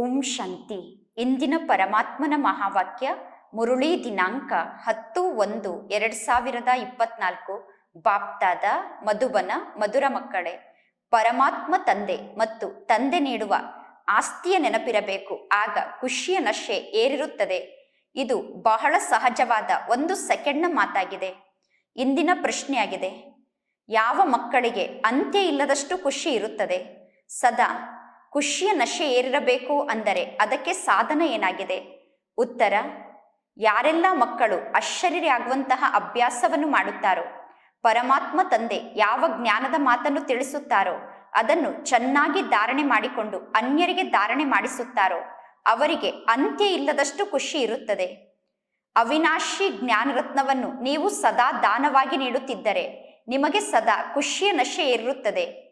ಓಂ ಶಾಂತಿ. ಇಂದಿನ ಪರಮಾತ್ಮನ ಮಹಾವಾಕ್ಯ ಮುರುಳಿ ದಿನಾಂಕ ಹತ್ತು ಒಂದು ಎರಡ್ ಸಾವಿರದ ಇಪ್ಪತ್ನಾಲ್ಕು. ಬಾಪ್ತಾದ, ಮಧುಬನ, ಮಧುರ ಮಕ್ಕಳೇ, ಪರಮಾತ್ಮ ತಂದೆ ಮತ್ತು ತಂದೆ ನೀಡುವ ಆಸ್ತಿಯ ನೆನಪಿರಬೇಕು. ಆಗ ಖುಷಿಯ ನಶೆ ಏರಿರುತ್ತದೆ. ಇದು ಬಹಳ ಸಹಜವಾದ ಒಂದು ಸೆಕೆಂಡ್ನ ಮಾತಾಗಿದೆ. ಇಂದಿನ ಪ್ರಶ್ನೆಯಾಗಿದೆ. ಯಾವ ಮಕ್ಕಳಿಗೆ ಅಂತ್ಯ ಇಲ್ಲದಷ್ಟು ಖುಷಿ ಇರುತ್ತದೆ? ಸದಾ ಖುಷಿಯ ನಶೆ ಏರಿರಬೇಕು ಅಂದರೆ ಅದಕ್ಕೆ ಸಾಧನ ಏನಾಗಿದೆ? ಉತ್ತರ, ಯಾರೆಲ್ಲ ಮಕ್ಕಳು ಆಗುವಂತಹ ಅಭ್ಯಾಸವನ್ನು ಮಾಡುತ್ತಾರೋ, ಪರಮಾತ್ಮ ತಂದೆ ಯಾವ ಜ್ಞಾನದ ಮಾತನ್ನು ತಿಳಿಸುತ್ತಾರೋ, ಅದನ್ನು ಚೆನ್ನಾಗಿ ಧಾರಣೆ ಮಾಡಿಕೊಂಡು ಅನ್ಯರಿಗೆ ಧಾರಣೆ ಮಾಡಿಸುತ್ತಾರೋ, ಅವರಿಗೆ ಅಂತ್ಯ ಇಲ್ಲದಷ್ಟು ಖುಷಿ ಇರುತ್ತದೆ. ಅವಿನಾಶಿ ಜ್ಞಾನರತ್ನವನ್ನು ನೀವು ಸದಾ ದಾನವಾಗಿ ನೀಡುತ್ತಿದ್ದರೆ ನಿಮಗೆ ಸದಾ ಖುಷಿಯ ನಶೆ ಏರಿರುತ್ತದೆ.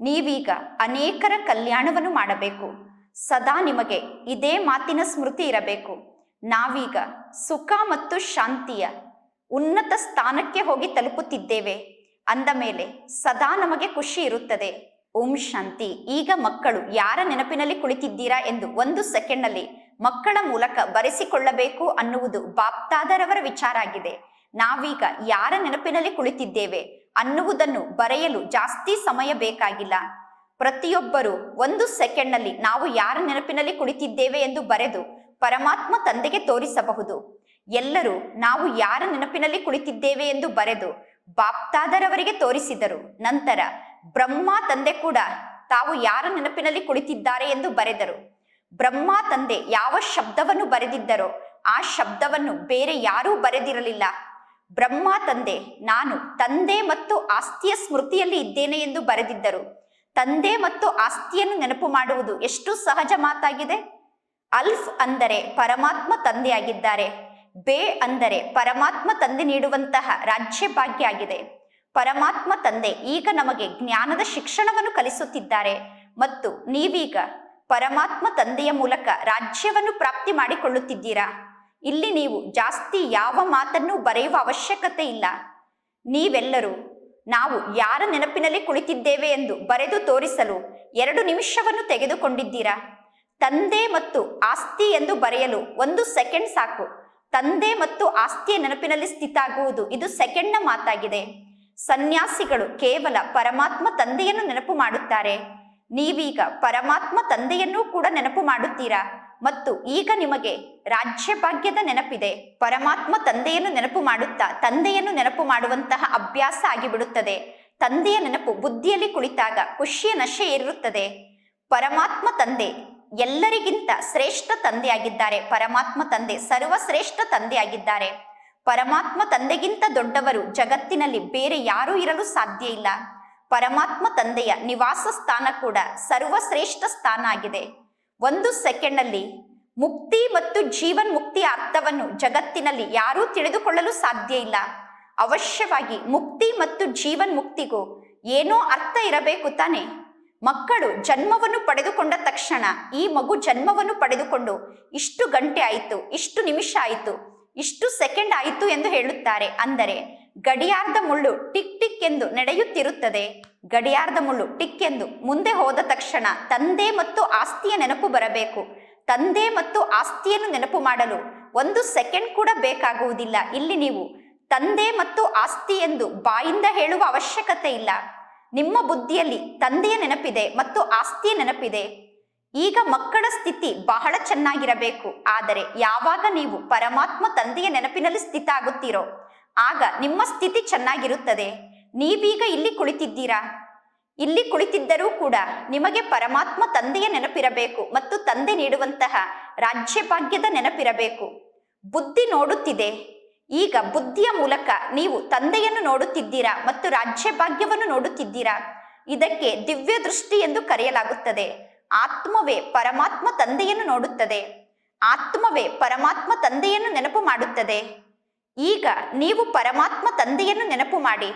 ನೀವೀಗ ಅನೇಕರ ಕಲ್ಯಾಣವನ್ನು ಮಾಡಬೇಕು. ಸದಾ ನಿಮಗೆ ಇದೇ ಮಾತಿನ ಸ್ಮೃತಿ ಇರಬೇಕು. ನಾವೀಗ ಸುಖ ಮತ್ತು ಶಾಂತಿಯ ಉನ್ನತ ಸ್ಥಾನಕ್ಕೆ ಹೋಗಿ ತಲುಪುತ್ತಿದ್ದೇವೆ. ಅಂದ ಮೇಲೆ ಸದಾ ನಮಗೆ ಖುಷಿ ಇರುತ್ತದೆ. ಓಂ ಶಾಂತಿ. ಈಗ ಮಕ್ಕಳು ಯಾರ ನೆನಪಿನಲ್ಲಿ ಕುಳಿತಿದ್ದೀರಾ ಎಂದು ಒಂದು ಸೆಕೆಂಡ್ನಲ್ಲಿ ಮಕ್ಕಳ ಮೂಲಕ ಬರೆಸಿಕೊಳ್ಳಬೇಕು ಅನ್ನುವುದು ಬಾಪ್ತಾದರವರ ವಿಚಾರ ಆಗಿದೆ. ನಾವೀಗ ಯಾರ ನೆನಪಿನಲ್ಲಿ ಕುಳಿತಿದ್ದೇವೆ? ಅನ್ನುವುದನ್ನು ಬರೆಯಲು ಜಾಸ್ತಿ ಸಮಯ ಬೇಕಾಗಿಲ್ಲ. ಪ್ರತಿಯೊಬ್ಬರು ಒಂದು ಸೆಕೆಂಡ್ನಲ್ಲಿ ನಾವು ಯಾರ ನೆನಪಿನಲ್ಲಿ ಕುಳಿತಿದ್ದೇವೆ ಎಂದು ಬರೆದು ಪರಮಾತ್ಮ ತಂದೆಗೆ ತೋರಿಸಬಹುದು. ಎಲ್ಲರೂ ನಾವು ಯಾರ ನೆನಪಿನಲ್ಲಿ ಕುಳಿತಿದ್ದೇವೆ ಎಂದು ಬರೆದು ಬಾಪ್ತಾದರವರಿಗೆ ತೋರಿಸಿದರು. ನಂತರ ಬ್ರಹ್ಮ ತಂದೆ ಕೂಡ ತಾವು ಯಾರ ನೆನಪಿನಲ್ಲಿ ಕುಳಿತಿದ್ದಾರೆ ಎಂದು ಬರೆದರು. ಬ್ರಹ್ಮ ತಂದೆ ಯಾವ ಶಬ್ದವನ್ನು ಬರೆದಿದ್ದರೋ ಆ ಶಬ್ದವನ್ನು ಬೇರೆ ಯಾರೂ ಬರೆದಿರಲಿಲ್ಲ. ಬ್ರಹ್ಮ ತಂದೆ, ನಾನು ತಂದೆ ಮತ್ತು ಆಸ್ತಿಯ ಸ್ಮೃತಿಯಲ್ಲಿ ಇದ್ದೇನೆ ಎಂದು ಬರೆದಿದ್ದರು. ತಂದೆ ಮತ್ತು ಆಸ್ತಿಯನ್ನು ನೆನಪು ಮಾಡುವುದು ಎಷ್ಟು ಸಹಜ ಮಾತಾಗಿದೆ. ಅಲ್ಫ್ ಅಂದರೆ ಪರಮಾತ್ಮ ತಂದೆಯಾಗಿದ್ದಾರೆ. ಬೇ ಅಂದರೆ ಪರಮಾತ್ಮ ತಂದೆ ನೀಡುವಂತಹ ರಾಜ್ಯ ಭಾಗ್ಯ ಆಗಿದೆ. ಪರಮಾತ್ಮ ತಂದೆ ಈಗ ನಮಗೆ ಜ್ಞಾನದ ಶಿಕ್ಷಣವನ್ನು ಕಲಿಸುತ್ತಿದ್ದಾರೆ ಮತ್ತು ನೀವೀಗ ಪರಮಾತ್ಮ ತಂದೆಯ ಮೂಲಕ ರಾಜ್ಯವನ್ನು ಪ್ರಾಪ್ತಿ ಮಾಡಿಕೊಳ್ಳುತ್ತಿದ್ದೀರಾ? ಇಲ್ಲಿ ನೀವು ಜಾಸ್ತಿ ಯಾವ ಮಾತನ್ನು ಬರೆಯುವ ಅವಶ್ಯಕತೆ ಇಲ್ಲ. ನೀವೆಲ್ಲರೂ ನಾವು ಯಾರ ನೆನಪಿನಲ್ಲಿ ಕುಳಿತಿದ್ದೇವೆ ಎಂದು ಬರೆದು ತೋರಿಸಲು ಎರಡು ನಿಮಿಷವನ್ನು ತೆಗೆದುಕೊಂಡಿದ್ದೀರಾ? ತಂದೆ ಮತ್ತು ಆಸ್ತಿ ಎಂದು ಬರೆಯಲು ಒಂದು ಸೆಕೆಂಡ್ ಸಾಕು. ತಂದೆ ಮತ್ತು ಆಸ್ತಿಯ ನೆನಪಿನಲ್ಲಿ ಸ್ಥಿತಾಗುವುದು ಇದು ಸೆಕೆಂಡ್ನ ಮಾತಾಗಿದೆ. ಸನ್ಯಾಸಿಗಳು ಕೇವಲ ಪರಮಾತ್ಮ ತಂದೆಯನ್ನು ನೆನಪು ಮಾಡುತ್ತಾರೆ. ನೀವೀಗ ಪರಮಾತ್ಮ ತಂದೆಯನ್ನೂ ಕೂಡ ನೆನಪು ಮಾಡುತ್ತೀರಾ? ಮತ್ತು ಈಗ ನಿಮಗೆ ರಾಜ್ಯ ಭಾಗ್ಯದ ನೆನಪಿದೆ. ಪರಮಾತ್ಮ ತಂದೆಯನ್ನು ನೆನಪು ಮಾಡುತ್ತಾ, ತಂದೆಯನ್ನು ನೆನಪು ಮಾಡುವಂತಹ ಅಭ್ಯಾಸ ಆಗಿಬಿಡುತ್ತದೆ. ತಂದೆಯ ನೆನಪು ಬುದ್ಧಿಯಲ್ಲಿ ಕುಳಿತಾಗ ಖುಷಿಯ ನಶೆ ಏರಿರುತ್ತದೆ. ಪರಮಾತ್ಮ ತಂದೆ ಎಲ್ಲರಿಗಿಂತ ಶ್ರೇಷ್ಠ ತಂದೆಯಾಗಿದ್ದಾರೆ. ಪರಮಾತ್ಮ ತಂದೆ ಸರ್ವಶ್ರೇಷ್ಠ ತಂದೆಯಾಗಿದ್ದಾರೆ. ಪರಮಾತ್ಮ ತಂದೆಗಿಂತ ದೊಡ್ಡವರು ಜಗತ್ತಿನಲ್ಲಿ ಬೇರೆ ಯಾರೂ ಇರಲು ಸಾಧ್ಯ ಇಲ್ಲ. ಪರಮಾತ್ಮ ತಂದೆಯ ನಿವಾಸ ಸ್ಥಾನ ಕೂಡ ಸರ್ವಶ್ರೇಷ್ಠ ಸ್ಥಾನ ಆಗಿದೆ. ಒಂದು ಸೆಕೆಂಡ್ನಲ್ಲಿ ಮುಕ್ತಿ ಮತ್ತು ಜೀವನ್ ಮುಕ್ತಿಯ ಅರ್ಥವನ್ನು ಜಗತ್ತಿನಲ್ಲಿ ಯಾರೂ ತಿಳಿದುಕೊಳ್ಳಲು ಸಾಧ್ಯ ಇಲ್ಲ. ಅವಶ್ಯವಾಗಿ ಮುಕ್ತಿ ಮತ್ತು ಜೀವನ್ ಮುಕ್ತಿಗೂ ಏನೋ ಅರ್ಥ ಇರಬೇಕು ತಾನೆ? ಮಕ್ಕಳು ಜನ್ಮವನ್ನು ಪಡೆದುಕೊಂಡ ತಕ್ಷಣ ಈ ಮಗು ಜನ್ಮವನ್ನು ಪಡೆದುಕೊಂಡು ಇಷ್ಟು ಗಂಟೆ ಆಯಿತು, ಇಷ್ಟು ನಿಮಿಷ ಆಯಿತು, ಇಷ್ಟು ಸೆಕೆಂಡ್ ಆಯಿತು ಎಂದು ಹೇಳುತ್ತಾರೆ. ಅಂದರೆ ಗಡಿಯಾರದ ಮುಳ್ಳು ಟಿಕ್ ಟಿಕ್ ಎಂದು ನಡೆಯುತ್ತಿರುತ್ತದೆ. ಗಡಿಯಾರದ ಮುಳ್ಳು ಟಿಕ್ ಎಂದು ಮುಂದೆ ಹೋದ ತಕ್ಷಣ ತಂದೆ ಮತ್ತು ಆಸ್ತಿಯ ನೆನಪು ಬರಬೇಕು. ತಂದೆ ಮತ್ತು ಆಸ್ತಿಯನ್ನು ನೆನಪು ಮಾಡಲು ಒಂದು ಸೆಕೆಂಡ್ ಕೂಡ ಬೇಕಾಗುವುದಿಲ್ಲ. ಇಲ್ಲಿ ನೀವು ತಂದೆ ಮತ್ತು ಆಸ್ತಿ ಎಂದು ಬಾಯಿಂದ ಹೇಳುವ ಅವಶ್ಯಕತೆ ಇಲ್ಲ. ನಿಮ್ಮ ಬುದ್ಧಿಯಲ್ಲಿ ತಂದೆಯ ನೆನಪಿದೆ ಮತ್ತು ಆಸ್ತಿಯ ನೆನಪಿದೆ. ಈಗ ಮಕ್ಕಳ ಸ್ಥಿತಿ ಬಹಳ ಚೆನ್ನಾಗಿರಬೇಕು. ಆದರೆ ಯಾವಾಗ ನೀವು ಪರಮಾತ್ಮ ತಂದೆಯ ನೆನಪಿನಲ್ಲಿ ಸ್ಥಿತ ಆಗುತ್ತೀರೋ ಆಗ ನಿಮ್ಮ ಸ್ಥಿತಿ ಚೆನ್ನಾಗಿರುತ್ತದೆ. ನೀವೀಗ ಇಲ್ಲಿ ಕುಳಿತಿದ್ದೀರಾ? ಇಲ್ಲಿ ಕುಳಿತಿದ್ದರೂ ಕೂಡ ನಿಮಗೆ ಪರಮಾತ್ಮ ತಂದೆಯ ನೆನಪಿರಬೇಕು ಮತ್ತು ತಂದೆ ನೀಡುವಂತಹ ರಾಜ್ಯ ಭಾಗ್ಯದ ನೆನಪಿರಬೇಕು. ಬುದ್ಧಿ ನೋಡುತ್ತಿದೆ. ಈಗ ಬುದ್ಧಿಯ ಮೂಲಕ ನೀವು ತಂದೆಯನ್ನು ನೋಡುತ್ತಿದ್ದೀರಾ ಮತ್ತು ರಾಜ್ಯ ಭಾಗ್ಯವನ್ನು ನೋಡುತ್ತಿದ್ದೀರಾ? ಇದಕ್ಕೆ ದಿವ್ಯ ದೃಷ್ಟಿ ಎಂದು ಕರೆಯಲಾಗುತ್ತದೆ. ಆತ್ಮವೇ ಪರಮಾತ್ಮ ತಂದೆಯನ್ನು ನೋಡುತ್ತದೆ. ಆತ್ಮವೇ ಪರಮಾತ್ಮ ತಂದೆಯನ್ನು ನೆನಪು ಮಾಡುತ್ತದೆ. ಈಗ ನೀವು ಪರಮಾತ್ಮ ತಂದೆಯನ್ನು ನೆನಪು ಮಾಡಿ.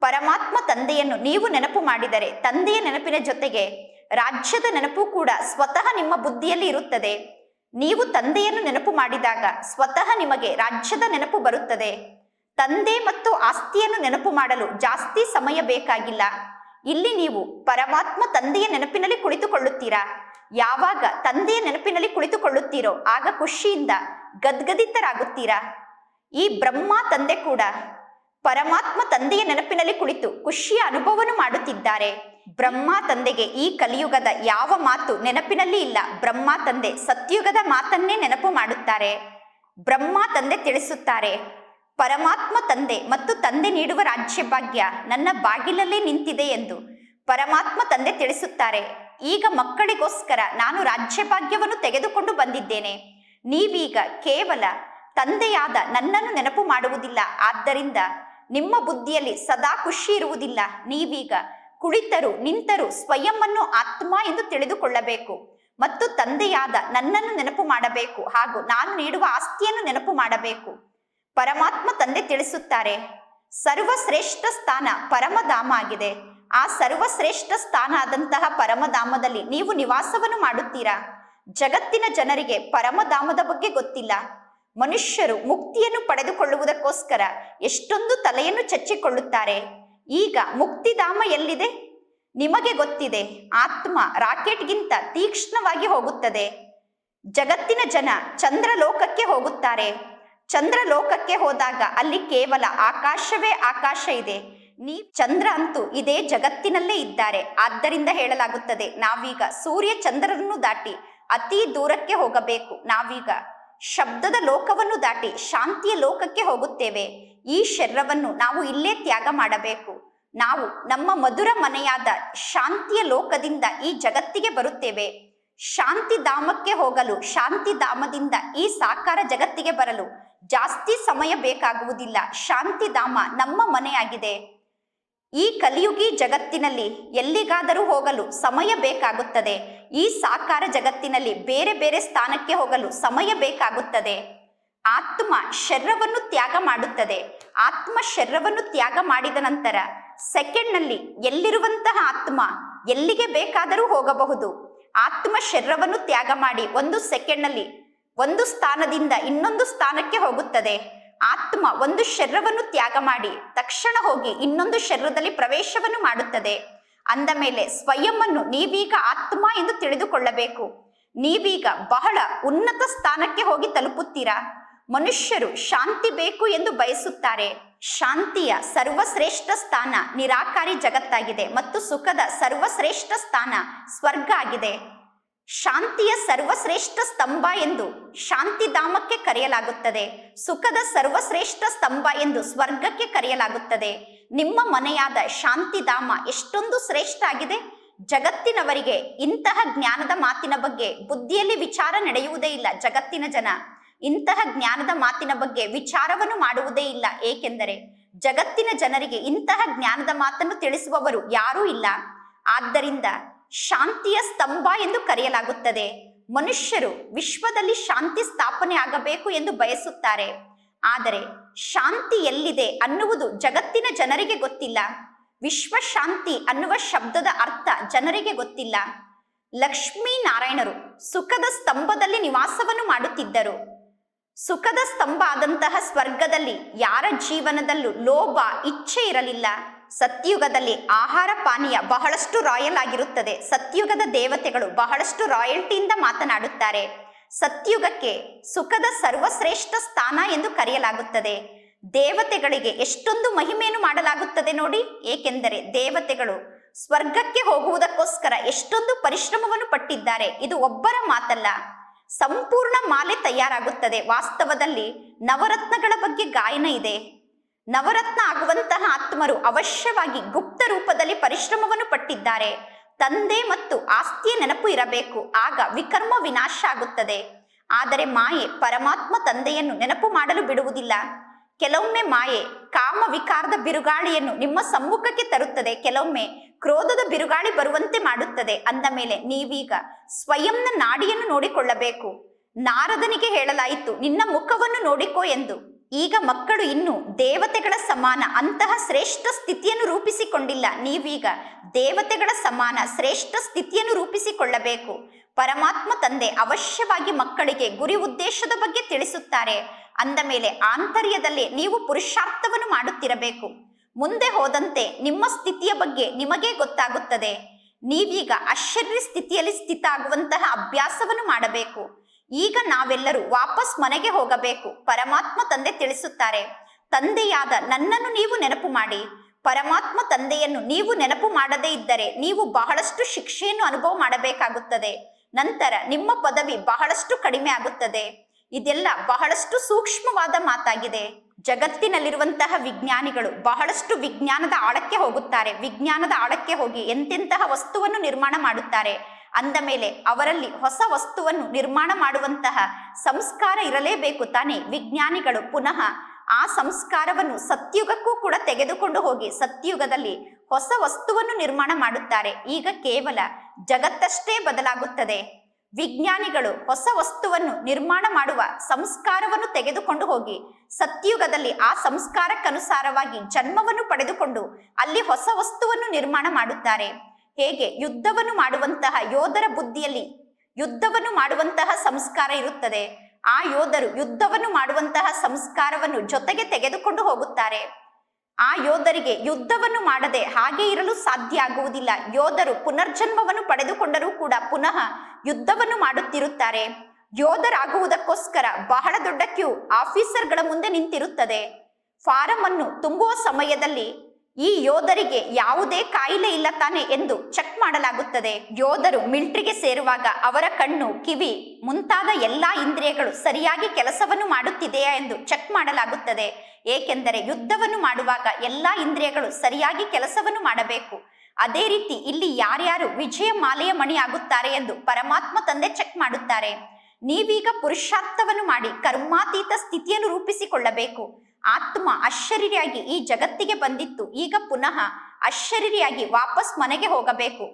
ಪರಮಾತ್ಮ ತಂದೆಯನ್ನು ನೀವು ನೆನಪು ಮಾಡಿದರೆ ತಂದೆಯ ನೆನಪಿನ ಜೊತೆಗೆ ರಾಜ್ಯದ ನೆನಪು ಕೂಡ ಸ್ವತಃ ನಿಮ್ಮ ಬುದ್ಧಿಯಲ್ಲಿ ಇರುತ್ತದೆ. ನೀವು ತಂದೆಯನ್ನು ನೆನಪು ಮಾಡಿದಾಗ ಸ್ವತಃ ನಿಮಗೆ ರಾಜ್ಯದ ನೆನಪು ಬರುತ್ತದೆ. ತಂದೆ ಮತ್ತು ಆಸ್ತಿಯನ್ನು ನೆನಪು ಮಾಡಲು ಜಾಸ್ತಿ ಸಮಯ ಬೇಕಾಗಿಲ್ಲ. ಇಲ್ಲಿ ನೀವು ಪರಮಾತ್ಮ ತಂದೆಯ ನೆನಪಿನಲ್ಲಿ ಕುಳಿತುಕೊಳ್ಳುತ್ತೀರಾ? ಯಾವಾಗ ತಂದೆಯ ನೆನಪಿನಲ್ಲಿ ಕುಳಿತುಕೊಳ್ಳುತ್ತೀರೋ ಆಗ ಖುಷಿಯಿಂದ ಗದ್ಗದಿತರಾಗುತ್ತೀರಾ? ಈ ಬ್ರಹ್ಮ ತಂದೆ ಕೂಡ ಪರಮಾತ್ಮ ತಂದೆಯ ನೆನಪಿನಲ್ಲಿ ಕುಳಿತು ಖುಷಿಯ ಅನುಭವವನ್ನು ಮಾಡುತ್ತಿದ್ದಾರೆ. ಬ್ರಹ್ಮ ತಂದೆಗೆ ಈ ಕಲಿಯುಗದ ಯಾವ ಮಾತು ನೆನಪಿನಲ್ಲಿ ಇಲ್ಲ. ಬ್ರಹ್ಮ ತಂದೆ ಸತ್ಯುಗದ ಮಾತನ್ನೇ ನೆನಪು ಮಾಡುತ್ತಾರೆ. ಬ್ರಹ್ಮ ತಂದೆ ತಿಳಿಸುತ್ತಾರೆ, ಪರಮಾತ್ಮ ತಂದೆ ಮತ್ತು ತಂದೆ ನೀಡುವ ರಾಜ್ಯ ಭಾಗ್ಯ ನನ್ನ ಬಾಗಿಲಲ್ಲೇ ನಿಂತಿದೆ ಎಂದು ಪರಮಾತ್ಮ ತಂದೆ ತಿಳಿಸುತ್ತಾರೆ. ಈಗ ಮಕ್ಕಳಿಗೋಸ್ಕರ ನಾನು ರಾಜ್ಯ ಭಾಗ್ಯವನ್ನು ತೆಗೆದುಕೊಂಡು ಬಂದಿದ್ದೇನೆ. ನೀವೀಗ ಕೇವಲ ತಂದೆಯಾದ ನನ್ನನ್ನು ನೆನಪು ಮಾಡುವುದಿಲ್ಲ. ಆದ್ದರಿಂದ ನಿಮ್ಮ ಬುದ್ಧಿಯಲ್ಲಿ ಸದಾ ಖುಷಿ ಇರುವುದಿಲ್ಲ. ನೀವೀಗ ಕುಳಿತರು ನಿಂತರು ಸ್ವಯಂವನ್ನು ಆತ್ಮ ಎಂದು ತಿಳಿದುಕೊಳ್ಳಬೇಕು. ಮತ್ತು ತಂದೆಯಾದ ನನ್ನನ್ನು ನೆನಪು ಮಾಡಬೇಕು ಹಾಗೂ ನಾನು ನೀಡುವ ಆಸ್ತಿಯನ್ನು ನೆನಪು ಮಾಡಬೇಕು. ಪರಮಾತ್ಮ ತಂದೆ ತಿಳಿಸುತ್ತಾರೆ, ಸರ್ವಶ್ರೇಷ್ಠ ಸ್ಥಾನ ಪರಮಧಾಮ ಆಗಿದೆ. ಆ ಸರ್ವಶ್ರೇಷ್ಠ ಸ್ಥಾನ ಆದಂತಹ ಪರಮಧಾಮದಲ್ಲಿ ನೀವು ನಿವಾಸವನ್ನು ಮಾಡುತ್ತೀರಾ? ಜಗತ್ತಿನ ಜನರಿಗೆ ಪರಮಧಾಮದ ಬಗ್ಗೆ ಗೊತ್ತಿಲ್ಲ. ಮನುಷ್ಯರು ಮುಕ್ತಿಯನ್ನು ಪಡೆದುಕೊಳ್ಳುವುದಕ್ಕೋಸ್ಕರ ಎಷ್ಟೊಂದು ತಲೆಯನ್ನು ಚಚ್ಚಿಕೊಳ್ಳುತ್ತಾರೆ. ಈಗ ಮುಕ್ತಿಧಾಮ ಎಲ್ಲಿದೆ? ನಿಮಗೆ ಗೊತ್ತಿದೆ, ಆತ್ಮ ರಾಕೆಟ್ಗಿಂತ ತೀಕ್ಷ್ಣವಾಗಿ ಹೋಗುತ್ತದೆ. ಜಗತ್ತಿನ ಜನ ಚಂದ್ರಲೋಕಕ್ಕೆ ಹೋಗುತ್ತಾರೆ. ಚಂದ್ರಲೋಕಕ್ಕೆ ಹೋದಾಗ ಅಲ್ಲಿ ಕೇವಲ ಆಕಾಶವೇ ಆಕಾಶ ಇದೆ. ನೀ ಚಂದ್ರ ಅಂತೂ ಇದೇ ಜಗತ್ತಿನಲ್ಲೇ ಇದ್ದಾರೆ. ಆದ್ದರಿಂದ ಹೇಳಲಾಗುತ್ತದೆ, ನಾವೀಗ ಸೂರ್ಯ ಚಂದ್ರರನ್ನು ದಾಟಿ ಅತಿ ದೂರಕ್ಕೆ ಹೋಗಬೇಕು. ನಾವೀಗ ಶಬ್ದದ ಲೋಕವನ್ನು ದಾಟಿ ಶಾಂತಿಯ ಲೋಕಕ್ಕೆ ಹೋಗುತ್ತೇವೆ. ಈ ಶರೀರವನ್ನು ನಾವು ಇಲ್ಲೇ ತ್ಯಾಗ ಮಾಡಬೇಕು. ನಾವು ನಮ್ಮ ಮಧುರ ಮನೆಯಾದ ಶಾಂತಿಯ ಲೋಕದಿಂದ ಈ ಜಗತ್ತಿಗೆ ಬರುತ್ತೇವೆ. ಶಾಂತಿ ಧಾಮಕ್ಕೆ ಹೋಗಲು, ಶಾಂತಿ ಧಾಮದಿಂದ ಈ ಸಾಕಾರ ಜಗತ್ತಿಗೆ ಬರಲು ಜಾಸ್ತಿ ಸಮಯ ಬೇಕಾಗುವುದಿಲ್ಲ. ಶಾಂತಿ ಧಾಮ ನಮ್ಮ ಮನೆಯಾಗಿದೆ. ಈ ಕಲಿಯುಗಿ ಜಗತ್ತಿನಲ್ಲಿ ಎಲ್ಲಿಗಾದರೂ ಹೋಗಲು ಸಮಯ ಬೇಕಾಗುತ್ತದೆ. ಈ ಸಾಕಾರ ಜಗತ್ತಿನಲ್ಲಿ ಬೇರೆ ಬೇರೆ ಸ್ಥಾನಕ್ಕೆ ಹೋಗಲು ಸಮಯ ಬೇಕಾಗುತ್ತದೆ. ಆತ್ಮ ಶರೀರವನ್ನು ತ್ಯಾಗ ಮಾಡುತ್ತದೆ. ಆತ್ಮ ಶರೀರವನ್ನು ತ್ಯಾಗ ಮಾಡಿದ ನಂತರ ಸೆಕೆಂಡ್ನಲ್ಲಿ ಎಲ್ಲಿರುವಂತಹ ಆತ್ಮ ಎಲ್ಲಿಗೆ ಬೇಕಾದರೂ ಹೋಗಬಹುದು. ಆತ್ಮ ಶರೀರವನ್ನು ತ್ಯಾಗ ಮಾಡಿ ಒಂದು ಸೆಕೆಂಡ್ನಲ್ಲಿ ಒಂದು ಸ್ಥಾನದಿಂದ ಇನ್ನೊಂದು ಸ್ಥಾನಕ್ಕೆ ಹೋಗುತ್ತದೆ. ಆತ್ಮ ಒಂದು ಶರೀರವನ್ನು ತ್ಯಾಗ ಮಾಡಿ ತಕ್ಷಣ ಹೋಗಿ ಇನ್ನೊಂದು ಶರೀರದಲ್ಲಿ ಪ್ರವೇಶವನ್ನು ಮಾಡುತ್ತದೆ. ಅಂದ ಮೇಲೆ ಸ್ವಯಂವನ್ನು ನೀವೀಗ ಆತ್ಮ ಎಂದು ತಿಳಿದುಕೊಳ್ಳಬೇಕು. ನೀವೀಗ ಬಹಳ ಉನ್ನತ ಸ್ಥಾನಕ್ಕೆ ಹೋಗಿ ತಲುಪುತ್ತೀರಾ? ಮನುಷ್ಯರು ಶಾಂತಿ ಬೇಕು ಎಂದು ಬಯಸುತ್ತಾರೆ. ಶಾಂತಿಯ ಸರ್ವಶ್ರೇಷ್ಠ ಸ್ಥಾನ ನಿರಾಕಾರಿ ಜಗತ್ತಾಗಿದೆ ಮತ್ತು ಸುಖದ ಸರ್ವಶ್ರೇಷ್ಠ ಸ್ಥಾನ ಸ್ವರ್ಗ ಆಗಿದೆ. ಶಾಂತಿಯ ಸರ್ವಶ್ರೇಷ್ಠ ಸ್ತಂಭ ಎಂದು ಶಾಂತಿಧಾಮಕ್ಕೆ ಕರೆಯಲಾಗುತ್ತದೆ. ಸುಖದ ಸರ್ವಶ್ರೇಷ್ಠ ಸ್ತಂಭ ಎಂದು ಸ್ವರ್ಗಕ್ಕೆ ಕರೆಯಲಾಗುತ್ತದೆ. ನಿಮ್ಮ ಮನೆಯಾದ ಶಾಂತಿಧಾಮ ಎಷ್ಟೊಂದು ಶ್ರೇಷ್ಠ ಆಗಿದೆ. ಜಗತ್ತಿನವರಿಗೆ ಇಂತಹ ಜ್ಞಾನದ ಮಾತಿನ ಬಗ್ಗೆ ಬುದ್ಧಿಯಲ್ಲಿ ವಿಚಾರ ನಡೆಯುವುದೇ ಇಲ್ಲ ಜಗತ್ತಿನ ಜನ. ಇಂತಹ ಜ್ಞಾನದ ಮಾತಿನ ಬಗ್ಗೆ ವಿಚಾರವನ್ನು ಮಾಡುವುದೇ ಇಲ್ಲ. ಏಕೆಂದರೆ ಜಗತ್ತಿನ ಜನರಿಗೆ ಇಂತಹ ಜ್ಞಾನದ ಮಾತನ್ನು ತಿಳಿಸುವವರು ಯಾರೂ ಇಲ್ಲ. ಆದ್ದರಿಂದ ಶಾಂತಿಯ ಸ್ತಂಭ ಎಂದು ಕರೆಯಲಾಗುತ್ತದೆ. ಮನುಷ್ಯರು ವಿಶ್ವದಲ್ಲಿ ಶಾಂತಿ ಸ್ಥಾಪನೆ ಆಗಬೇಕು ಎಂದು ಬಯಸುತ್ತಾರೆ. ಆದರೆ ಶಾಂತಿ ಎಲ್ಲಿದೆ ಅನ್ನುವುದು ಜಗತ್ತಿನ ಜನರಿಗೆ ಗೊತ್ತಿಲ್ಲ. ವಿಶ್ವ ಶಾಂತಿ ಅನ್ನುವ ಶಬ್ದದ ಅರ್ಥ ಜನರಿಗೆ ಗೊತ್ತಿಲ್ಲ. ಲಕ್ಷ್ಮೀ ನಾರಾಯಣರು ಸುಖದ ಸ್ತಂಭದಲ್ಲಿ ನಿವಾಸವನ್ನು ಮಾಡುತ್ತಿದ್ದರು. ಸುಖದ ಸ್ತಂಭ ಆದಂತಹ ಸ್ವರ್ಗದಲ್ಲಿ ಯಾರ ಜೀವನದಲ್ಲೂ ಲೋಭ, ಇಚ್ಛೆ ಇರಲಿಲ್ಲ. ಸತ್ಯುಗದಲ್ಲಿ ಆಹಾರ ಪಾನೀಯ ಬಹಳಷ್ಟು ರಾಯಲ್ ಆಗಿರುತ್ತದೆ. ಸತ್ಯುಗದ ದೇವತೆಗಳು ಬಹಳಷ್ಟು ರಾಯಲ್ಟಿಯಿಂದ ಮಾತನಾಡುತ್ತಾರೆ. ಸತ್ಯುಗಕ್ಕೆ ಸುಖದ ಸರ್ವಶ್ರೇಷ್ಠ ಸ್ಥಾನ ಎಂದು ಕರೆಯಲಾಗುತ್ತದೆ. ದೇವತೆಗಳಿಗೆ ಎಷ್ಟೊಂದು ಮಹಿಮೆಯನ್ನು ಮಾಡಲಾಗುತ್ತದೆ ನೋಡಿ. ಏಕೆಂದರೆ ದೇವತೆಗಳು ಸ್ವರ್ಗಕ್ಕೆ ಹೋಗುವುದಕ್ಕೋಸ್ಕರ ಎಷ್ಟೊಂದು ಪರಿಶ್ರಮವನ್ನು ಪಟ್ಟಿದ್ದಾರೆ. ಇದು ಒಬ್ಬರ ಮಾತಲ್ಲ. ಸಂಪೂರ್ಣ ಮಾಲೆ ತಯಾರಾಗುತ್ತದೆ. ವಾಸ್ತವದಲ್ಲಿ ನವರತ್ನಗಳ ಬಗ್ಗೆ ಗಾಯನ ಇದೆ. ನವರತ್ನ ಆಗುವಂತಹ ಆತ್ಮರು ಅವಶ್ಯವಾಗಿ ಗುಪ್ತ ರೂಪದಲ್ಲಿ ಪರಿಶ್ರಮವನ್ನು ಪಟ್ಟಿದ್ದಾರೆ. ತಂದೆ ಮತ್ತು ಆಸ್ತಿಯ ನೆನಪು ಇರಬೇಕು. ಆಗ ವಿಕರ್ಮ ವಿನಾಶ ಆಗುತ್ತದೆ. ಆದರೆ ಮಾಯೆ ಪರಮಾತ್ಮ ತಂದೆಯನ್ನು ನೆನಪು ಮಾಡಲು ಬಿಡುವುದಿಲ್ಲ. ಕೆಲವೊಮ್ಮೆ ಮಾಯೆ ಕಾಮ ವಿಕಾರದ ಬಿರುಗಾಳಿಯನ್ನು ನಿಮ್ಮ ಸಮ್ಮುಖಕ್ಕೆ ತರುತ್ತದೆ. ಕೆಲವೊಮ್ಮೆ ಕ್ರೋಧದ ಬಿರುಗಾಳಿ ಬರುವಂತೆ ಮಾಡುತ್ತದೆ. ಅಂದ ಮೇಲೆ ನೀವೀಗ ಸ್ವಯಂನ ನಾಡಿಯನ್ನು ನೋಡಿಕೊಳ್ಳಬೇಕು. ನಾರದನಿಗೆ ಹೇಳಲಾಯಿತು, ನಿನ್ನ ಮುಖವನ್ನು ನೋಡಿಕೋ ಎಂದು. ಈಗ ಮಕ್ಕಳು ಇನ್ನು ದೇವತೆಗಳ ಸಮಾನ, ಅಂತಹ ಶ್ರೇಷ್ಠ ಸ್ಥಿತಿಯನ್ನು ರೂಪಿಸಿಕೊಂಡಿಲ್ಲ. ನೀವೀಗ ದೇವತೆಗಳ ಸಮಾನ, ಶ್ರೇಷ್ಠ ಸ್ಥಿತಿಯನ್ನು ರೂಪಿಸಿಕೊಳ್ಳಬೇಕು. ಪರಮಾತ್ಮ ತಂದೆ ಅವಶ್ಯವಾಗಿ ಮಕ್ಕಳಿಗೆ ಗುರಿ ಉದ್ದೇಶದ ಬಗ್ಗೆ ತಿಳಿಸುತ್ತಾರೆ. ಅಂದ ಮೇಲೆ ಆಂತರ್ಯದಲ್ಲಿ ನೀವು ಪುರುಷಾರ್ಥವನ್ನು ಮಾಡುತ್ತಿರಬೇಕು. ಮುಂದೆ ಹೋದಂತೆ ನಿಮ್ಮ ಸ್ಥಿತಿಯ ಬಗ್ಗೆ ನಿಮಗೇ ಗೊತ್ತಾಗುತ್ತದೆ. ನೀವೀಗ ಅಶರೀರ ಸ್ಥಿತಿಯಲ್ಲಿ ಸ್ಥಿತ ಆಗುವಂತಹ ಅಭ್ಯಾಸವನ್ನು ಮಾಡಬೇಕು. ಈಗ ನಾವೆಲ್ಲರೂ ವಾಪಸ್ ಮನೆಗೆ ಹೋಗಬೇಕು. ಪರಮಾತ್ಮ ತಂದೆ ತಿಳಿಸುತ್ತಾರೆ. ತಂದೆಯಾದ ನನ್ನನ್ನು ನೀವು ನೆನಪು ಮಾಡಿ. ಪರಮಾತ್ಮ ತಂದೆಯನ್ನು ನೀವು ನೆನಪು ಮಾಡದೇ ಇದ್ದರೆ ನೀವು ಬಹಳಷ್ಟು ಶಿಕ್ಷೆಯನ್ನು ಅನುಭವ ಮಾಡಬೇಕಾಗುತ್ತದೆ. ನಂತರ ನಿಮ್ಮ ಪದವಿ ಬಹಳಷ್ಟು ಕಡಿಮೆ ಆಗುತ್ತದೆ. ಇದೆಲ್ಲ ಬಹಳಷ್ಟು ಸೂಕ್ಷ್ಮವಾದ ಮಾತಾಗಿದೆ. ಜಗತ್ತಿನಲ್ಲಿರುವಂತಹ ವಿಜ್ಞಾನಿಗಳು ಬಹಳಷ್ಟು ವಿಜ್ಞಾನದ ಆಳಕ್ಕೆ ಹೋಗುತ್ತಾರೆ. ವಿಜ್ಞಾನದ ಆಳಕ್ಕೆ ಹೋಗಿ ಎಂತೆಂತಹ ವಸ್ತುವನ್ನು ನಿರ್ಮಾಣ ಮಾಡುತ್ತಾರೆ. ಅಂದ ಮೇಲೆ ಅವರಲ್ಲಿ ಹೊಸ ವಸ್ತುವನ್ನು ನಿರ್ಮಾಣ ಮಾಡುವಂತಹ ಸಂಸ್ಕಾರ ಇರಲೇಬೇಕು ತಾನೇ ವಿಜ್ಞಾನಿಗಳು. ಪುನಃ ಆ ಸಂಸ್ಕಾರವನ್ನು ಸತ್ಯುಗಕ್ಕೂ ಕೂಡ ತೆಗೆದುಕೊಂಡು ಹೋಗಿ ಸತ್ಯುಗದಲ್ಲಿ ಹೊಸ ವಸ್ತುವನ್ನು ನಿರ್ಮಾಣ ಮಾಡುತ್ತಾರೆ. ಈಗ ಕೇವಲ ಜಗತ್ತಷ್ಟೇ ಬದಲಾಗುತ್ತದೆ. ವಿಜ್ಞಾನಿಗಳು ಹೊಸ ವಸ್ತುವನ್ನು ನಿರ್ಮಾಣ ಮಾಡುವ ಸಂಸ್ಕಾರವನ್ನು ತೆಗೆದುಕೊಂಡು ಹೋಗಿ ಸತ್ಯುಗದಲ್ಲಿ ಆ ಸಂಸ್ಕಾರಕ್ಕನುಸಾರವಾಗಿ ಜನ್ಮವನ್ನು ಪಡೆದುಕೊಂಡು ಅಲ್ಲಿ ಹೊಸ ವಸ್ತುವನ್ನು ನಿರ್ಮಾಣ ಮಾಡುತ್ತಾರೆ. ಹೇಗೆ ಯುದ್ಧವನ್ನು ಮಾಡುವಂತಹ ಯೋಧರ ಬುದ್ಧಿಯಲ್ಲಿ ಯುದ್ಧವನ್ನು ಮಾಡುವಂತಹ ಸಂಸ್ಕಾರ ಇರುತ್ತದೆ. ಆ ಯೋಧರು ಯುದ್ಧವನ್ನು ಮಾಡುವಂತಹ ಸಂಸ್ಕಾರವನ್ನು ಜೊತೆಗೆ ತೆಗೆದುಕೊಂಡು ಹೋಗುತ್ತಾರೆ. ಆ ಯೋಧರಿಗೆ ಯುದ್ಧವನ್ನು ಮಾಡದೆ ಹಾಗೆ ಇರಲು ಸಾಧ್ಯ ಆಗುವುದಿಲ್ಲ. ಯೋಧರು ಪುನರ್ಜನ್ಮವನ್ನು ಪಡೆದುಕೊಂಡರೂ ಕೂಡ ಪುನಃ ಯುದ್ಧವನ್ನು ಮಾಡುತ್ತಿರುತ್ತಾರೆ. ಯೋಧರಾಗುವುದಕ್ಕೋಸ್ಕರ ಬಹಳ ದೊಡ್ಡ ಕ್ಯೂ ಆಫೀಸರ್ಗಳ ಮುಂದೆ ನಿಂತಿರುತ್ತದೆ. ಫಾರಂ ಅನ್ನು ತುಂಬುವ ಸಮಯದಲ್ಲಿ ಈ ಯೋಧರಿಗೆ ಯಾವುದೇ ಕಾಯಿಲೆ ಇಲ್ಲ ತಾನೆ ಎಂದು ಚೆಕ್ ಮಾಡಲಾಗುತ್ತದೆ. ಯೋಧರು ಮಿಲಿಟರಿಗೆ ಸೇರುವಾಗ ಅವರ ಕಣ್ಣು, ಕಿವಿ ಮುಂತಾದ ಎಲ್ಲಾ ಇಂದ್ರಿಯಗಳು ಸರಿಯಾಗಿ ಕೆಲಸವನ್ನು ಮಾಡುತ್ತಿದೆಯಾ ಎಂದು ಚೆಕ್ ಮಾಡಲಾಗುತ್ತದೆ. ಏಕೆಂದರೆ ಯುದ್ಧವನ್ನು ಮಾಡುವಾಗ ಎಲ್ಲಾ ಇಂದ್ರಿಯಗಳು ಸರಿಯಾಗಿ ಕೆಲಸವನ್ನು ಮಾಡಬೇಕು. ಅದೇ ರೀತಿ ಇಲ್ಲಿ ಯಾರ್ಯಾರು ವಿಜಯ ಮಾಲೆಯ ಮಣಿ ಆಗುತ್ತಾರೆ ಎಂದು ಪರಮಾತ್ಮ ತಂದೆ ಚೆಕ್ ಮಾಡುತ್ತಾರೆ. ನೀವೀಗ ಪುರುಷಾರ್ಥವನ್ನು ಮಾಡಿ ಕರ್ಮಾತೀತ ಸ್ಥಿತಿಯನ್ನು ರೂಪಿಸಿಕೊಳ್ಳಬೇಕು. ಆತ್ಮ ಅಶರೀರಿಯಾಗಿ ಈ ಜಗತ್ತಿಗೆ ಬಂದಿತ್ತು. ಈಗ ಪುನಃ ಅಶರೀರಿಯಾಗಿ ವಾಪಸ್ ಮನೆಗೆ ಹೋಗಬೇಕು.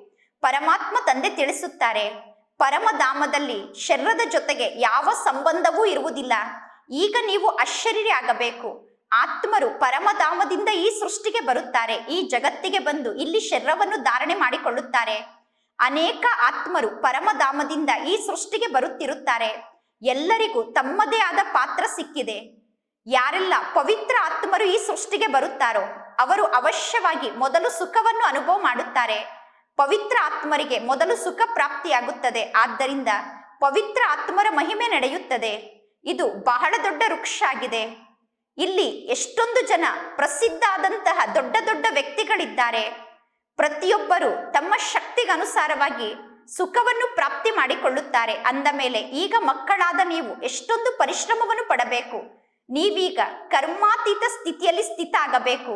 ಪರಮಾತ್ಮ ತಂದೆ ತಿಳಿಸುತ್ತಾರೆ, ಪರಮಧಾಮದಲ್ಲಿ ಶರೀರದ ಜೊತೆಗೆ ಯಾವ ಸಂಬಂಧವೂ ಇರುವುದಿಲ್ಲ. ಈಗ ನೀವು ಅಶರೀರಿ ಆಗಬೇಕು. ಆತ್ಮರು ಪರಮಧಾಮದಿಂದ ಈ ಸೃಷ್ಟಿಗೆ ಬರುತ್ತಾರೆ. ಈ ಜಗತ್ತಿಗೆ ಬಂದು ಇಲ್ಲಿ ಶರೀರವನ್ನು ಧಾರಣೆ ಮಾಡಿಕೊಳ್ಳುತ್ತಾರೆ. ಅನೇಕ ಆತ್ಮರು ಪರಮಧಾಮದಿಂದ ಈ ಸೃಷ್ಟಿಗೆ ಬರುತ್ತಿರುತ್ತಾರೆ. ಎಲ್ಲರಿಗೂ ತಮ್ಮದೇ ಆದ ಪಾತ್ರ ಸಿಕ್ಕಿದೆ. ಯಾರೆಲ್ಲ ಪವಿತ್ರ ಆತ್ಮರು ಈ ಸೃಷ್ಟಿಗೆ ಬರುತ್ತಾರೋ, ಅವರು ಅವಶ್ಯವಾಗಿ ಮೊದಲು ಸುಖವನ್ನು ಅನುಭವ ಮಾಡುತ್ತಾರೆ. ಪವಿತ್ರ ಆತ್ಮರಿಗೆ ಮೊದಲು ಸುಖ ಪ್ರಾಪ್ತಿಯಾಗುತ್ತದೆ. ಆದ್ದರಿಂದ ಪವಿತ್ರ ಆತ್ಮರ ಮಹಿಮೆ ನಡೆಯುತ್ತದೆ. ಇದು ಬಹಳ ದೊಡ್ಡ ವೃಕ್ಷ ಆಗಿದೆ ಇಲ್ಲಿ ಎಷ್ಟೊಂದು ಜನ ಪ್ರಸಿದ್ಧ ಆದಂತಹ ದೊಡ್ಡ ದೊಡ್ಡ ವ್ಯಕ್ತಿಗಳಿದ್ದಾರೆ. ಪ್ರತಿಯೊಬ್ಬರು ತಮ್ಮ ಶಕ್ತಿಗನುಸಾರವಾಗಿ ಸುಖವನ್ನು ಪ್ರಾಪ್ತಿ ಮಾಡಿಕೊಳ್ಳುತ್ತಾರೆ. ಅಂದ ಮೇಲೆ ಈಗ ಮಕ್ಕಳಾದ ನೀವು ಎಷ್ಟೊಂದು ಪರಿಶ್ರಮವನ್ನು ಪಡಬೇಕು. ನೀವೀಗ ಕರ್ಮಾತೀತ ಸ್ಥಿತಿಯಲ್ಲಿ ಸ್ಥಿತ ಆಗಬೇಕು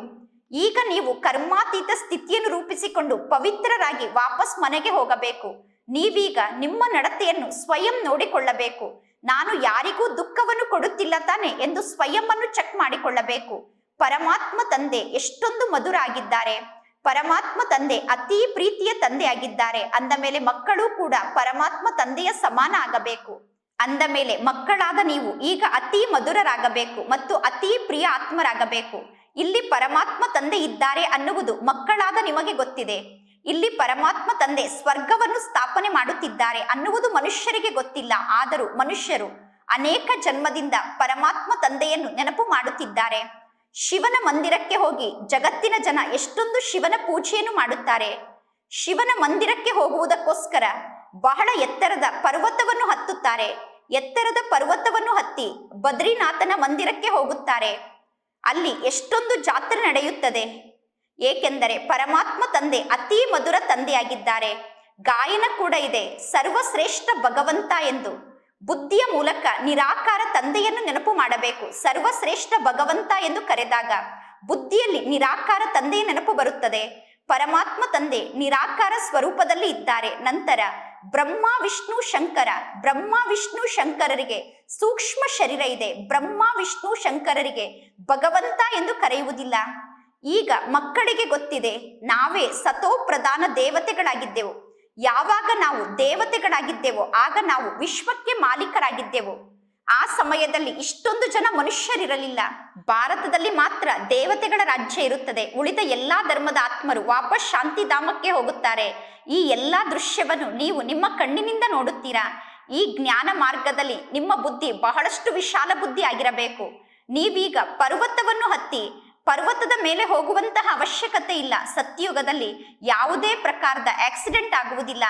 ಈಗ ನೀವು ಕರ್ಮಾತೀತ ಸ್ಥಿತಿಯನ್ನು ರೂಪಿಸಿಕೊಂಡು ಪವಿತ್ರರಾಗಿ ವಾಪಸ್ ಮನೆಗೆ ಹೋಗಬೇಕು. ನೀವೀಗ ನಿಮ್ಮ ನಡತೆಯನ್ನು ಸ್ವಯಂ ನೋಡಿಕೊಳ್ಳಬೇಕು. ನಾನು ಯಾರಿಗೂ ದುಃಖವನ್ನು ಕೊಡುತ್ತಿಲ್ಲ ತಾನೆ ಎಂದು ಸ್ವಯಂ ಚೆಕ್ ಮಾಡಿಕೊಳ್ಳಬೇಕು. ಪರಮಾತ್ಮ ತಂದೆ ಎಷ್ಟೊಂದು ಮಧುರ ಆಗಿದ್ದಾರೆ ಪರಮಾತ್ಮ ತಂದೆ ಅತಿ ಪ್ರೀತಿಯ ತಂದೆಯಾಗಿದ್ದಾರೆ. ಅಂದ ಮೇಲೆ ಮಕ್ಕಳು ಕೂಡ ಪರಮಾತ್ಮ ತಂದೆಯ ಸಮಾನ ಆಗಬೇಕು. ಅಂದ ಮೇಲೆ ಮಕ್ಕಳಾದ ನೀವು ಈಗ ಅತಿ ಮಧುರರಾಗಬೇಕು ಮತ್ತು ಅತಿ ಪ್ರಿಯ ಆತ್ಮರಾಗಬೇಕು. ಇಲ್ಲಿ ಪರಮಾತ್ಮ ತಂದೆ ಇದ್ದಾರೆ ಅನ್ನುವುದು ಮಕ್ಕಳಾದ ನಿಮಗೆ ಗೊತ್ತಿದೆ. ಇಲ್ಲಿ ಪರಮಾತ್ಮ ತಂದೆ ಸ್ವರ್ಗವನ್ನು ಸ್ಥಾಪನೆ ಮಾಡುತ್ತಿದ್ದಾರೆ ಅನ್ನುವುದು ಮನುಷ್ಯರಿಗೆ ಗೊತ್ತಿಲ್ಲ, ಆದರೂ ಮನುಷ್ಯರು ಅನೇಕ ಜನ್ಮದಿಂದ ಪರಮಾತ್ಮ ತಂದೆಯನ್ನು ನೆನಪು ಮಾಡುತ್ತಿದ್ದಾರೆ. ಶಿವನ ಮಂದಿರಕ್ಕೆ ಹೋಗಿ ಜಗತ್ತಿನ ಜನ ಎಷ್ಟೊಂದು ಶಿವನ ಪೂಜೆಯನ್ನು ಮಾಡುತ್ತಾರೆ. ಶಿವನ ಮಂದಿರಕ್ಕೆ ಹೋಗುವುದಕ್ಕೋಸ್ಕರ ಬಹಳ ಎತ್ತರದ ಪರ್ವತವನ್ನು ಹತ್ತುತ್ತಾರೆ. ಎತ್ತರದ ಪರ್ವತವನ್ನು ಹತ್ತಿ ಬದ್ರಿನಾಥನ ಮಂದಿರಕ್ಕೆ ಹೋಗುತ್ತಾರೆ. ಅಲ್ಲಿ ಎಷ್ಟೊಂದು ಜಾತ್ರೆ ನಡೆಯುತ್ತದೆ. ಏಕೆಂದರೆ ಪರಮಾತ್ಮ ತಂದೆ ಅತಿ ಮಧುರ ತಂದೆಯಾಗಿದ್ದಾರೆ. ಗಾಯನ ಕೂಡ ಇದೆ. ಸರ್ವಶ್ರೇಷ್ಠ ಭಗವಂತ ಎಂದು ಬುದ್ಧಿಯ ಮೂಲಕ ನಿರಾಕಾರ ತಂದೆಯನ್ನು ನೆನಪು ಮಾಡಬೇಕು. ಸರ್ವಶ್ರೇಷ್ಠ ಭಗವಂತ ಎಂದು ಕರೆದಾಗ ಬುದ್ಧಿಯಲ್ಲಿ ನಿರಾಕಾರ ತಂದೆಯ ನೆನಪು ಬರುತ್ತದೆ. ಪರಮಾತ್ಮ ತಂದೆ ನಿರಾಕಾರ ಸ್ವರೂಪದಲ್ಲಿ ಇದ್ದಾರೆ. ನಂತರ ಬ್ರಹ್ಮ, ವಿಷ್ಣು, ಶಂಕರ. ಬ್ರಹ್ಮ, ವಿಷ್ಣು, ಶಂಕರರಿಗೆ ಸೂಕ್ಷ್ಮ ಶರೀರ ಇದೆ. ಬ್ರಹ್ಮ, ವಿಷ್ಣು, ಶಂಕರರಿಗೆ ಭಗವಂತ ಎಂದು ಕರೆಯುವುದಿಲ್ಲ. ಈಗ ಮಕ್ಕಳಿಗೆ ಗೊತ್ತಿದೆ, ನಾವೇ ಸತೋ ಪ್ರಧಾನ ದೇವತೆಗಳಾಗಿದ್ದೆವು. ಯಾವಾಗ ನಾವು ದೇವತೆಗಳಾಗಿದ್ದೆವೋ, ಆಗ ನಾವು ವಿಶ್ವಕ್ಕೆ ಮಾಲೀಕರಾಗಿದ್ದೆವು. ಆ ಸಮಯದಲ್ಲಿ ಇಷ್ಟೊಂದು ಜನ ಮನುಷ್ಯರಿರಲಿಲ್ಲ. ಭಾರತದಲ್ಲಿ ಮಾತ್ರ ದೇವತೆಗಳ ರಾಜ್ಯ ಇರುತ್ತದೆ. ಉಳಿದ ಎಲ್ಲಾ ಧರ್ಮದ ಆತ್ಮರು ವಾಪಸ್ ಶಾಂತಿಧಾಮಕ್ಕೆ ಹೋಗುತ್ತಾರೆ. ಈ ಎಲ್ಲಾ ದೃಶ್ಯವನ್ನು ನೀವು ನಿಮ್ಮ ಕಣ್ಣಿನಿಂದ ನೋಡುತ್ತೀರಾ? ಈ ಜ್ಞಾನ ಮಾರ್ಗದಲ್ಲಿ ನಿಮ್ಮ ಬುದ್ಧಿ ಬಹಳಷ್ಟು ವಿಶಾಲ ಬುದ್ಧಿ ಆಗಿರಬೇಕು. ನೀವೀಗ ಪರ್ವತವನ್ನು ಹತ್ತಿ, ಪರ್ವತದ ಮೇಲೆ ಹೋಗುವಂತಹ ಅವಶ್ಯಕತೆ ಇಲ್ಲ. ಸತ್ಯುಗದಲ್ಲಿ ಯಾವುದೇ ಪ್ರಕಾರದ ಆಕ್ಸಿಡೆಂಟ್ ಆಗುವುದಿಲ್ಲ.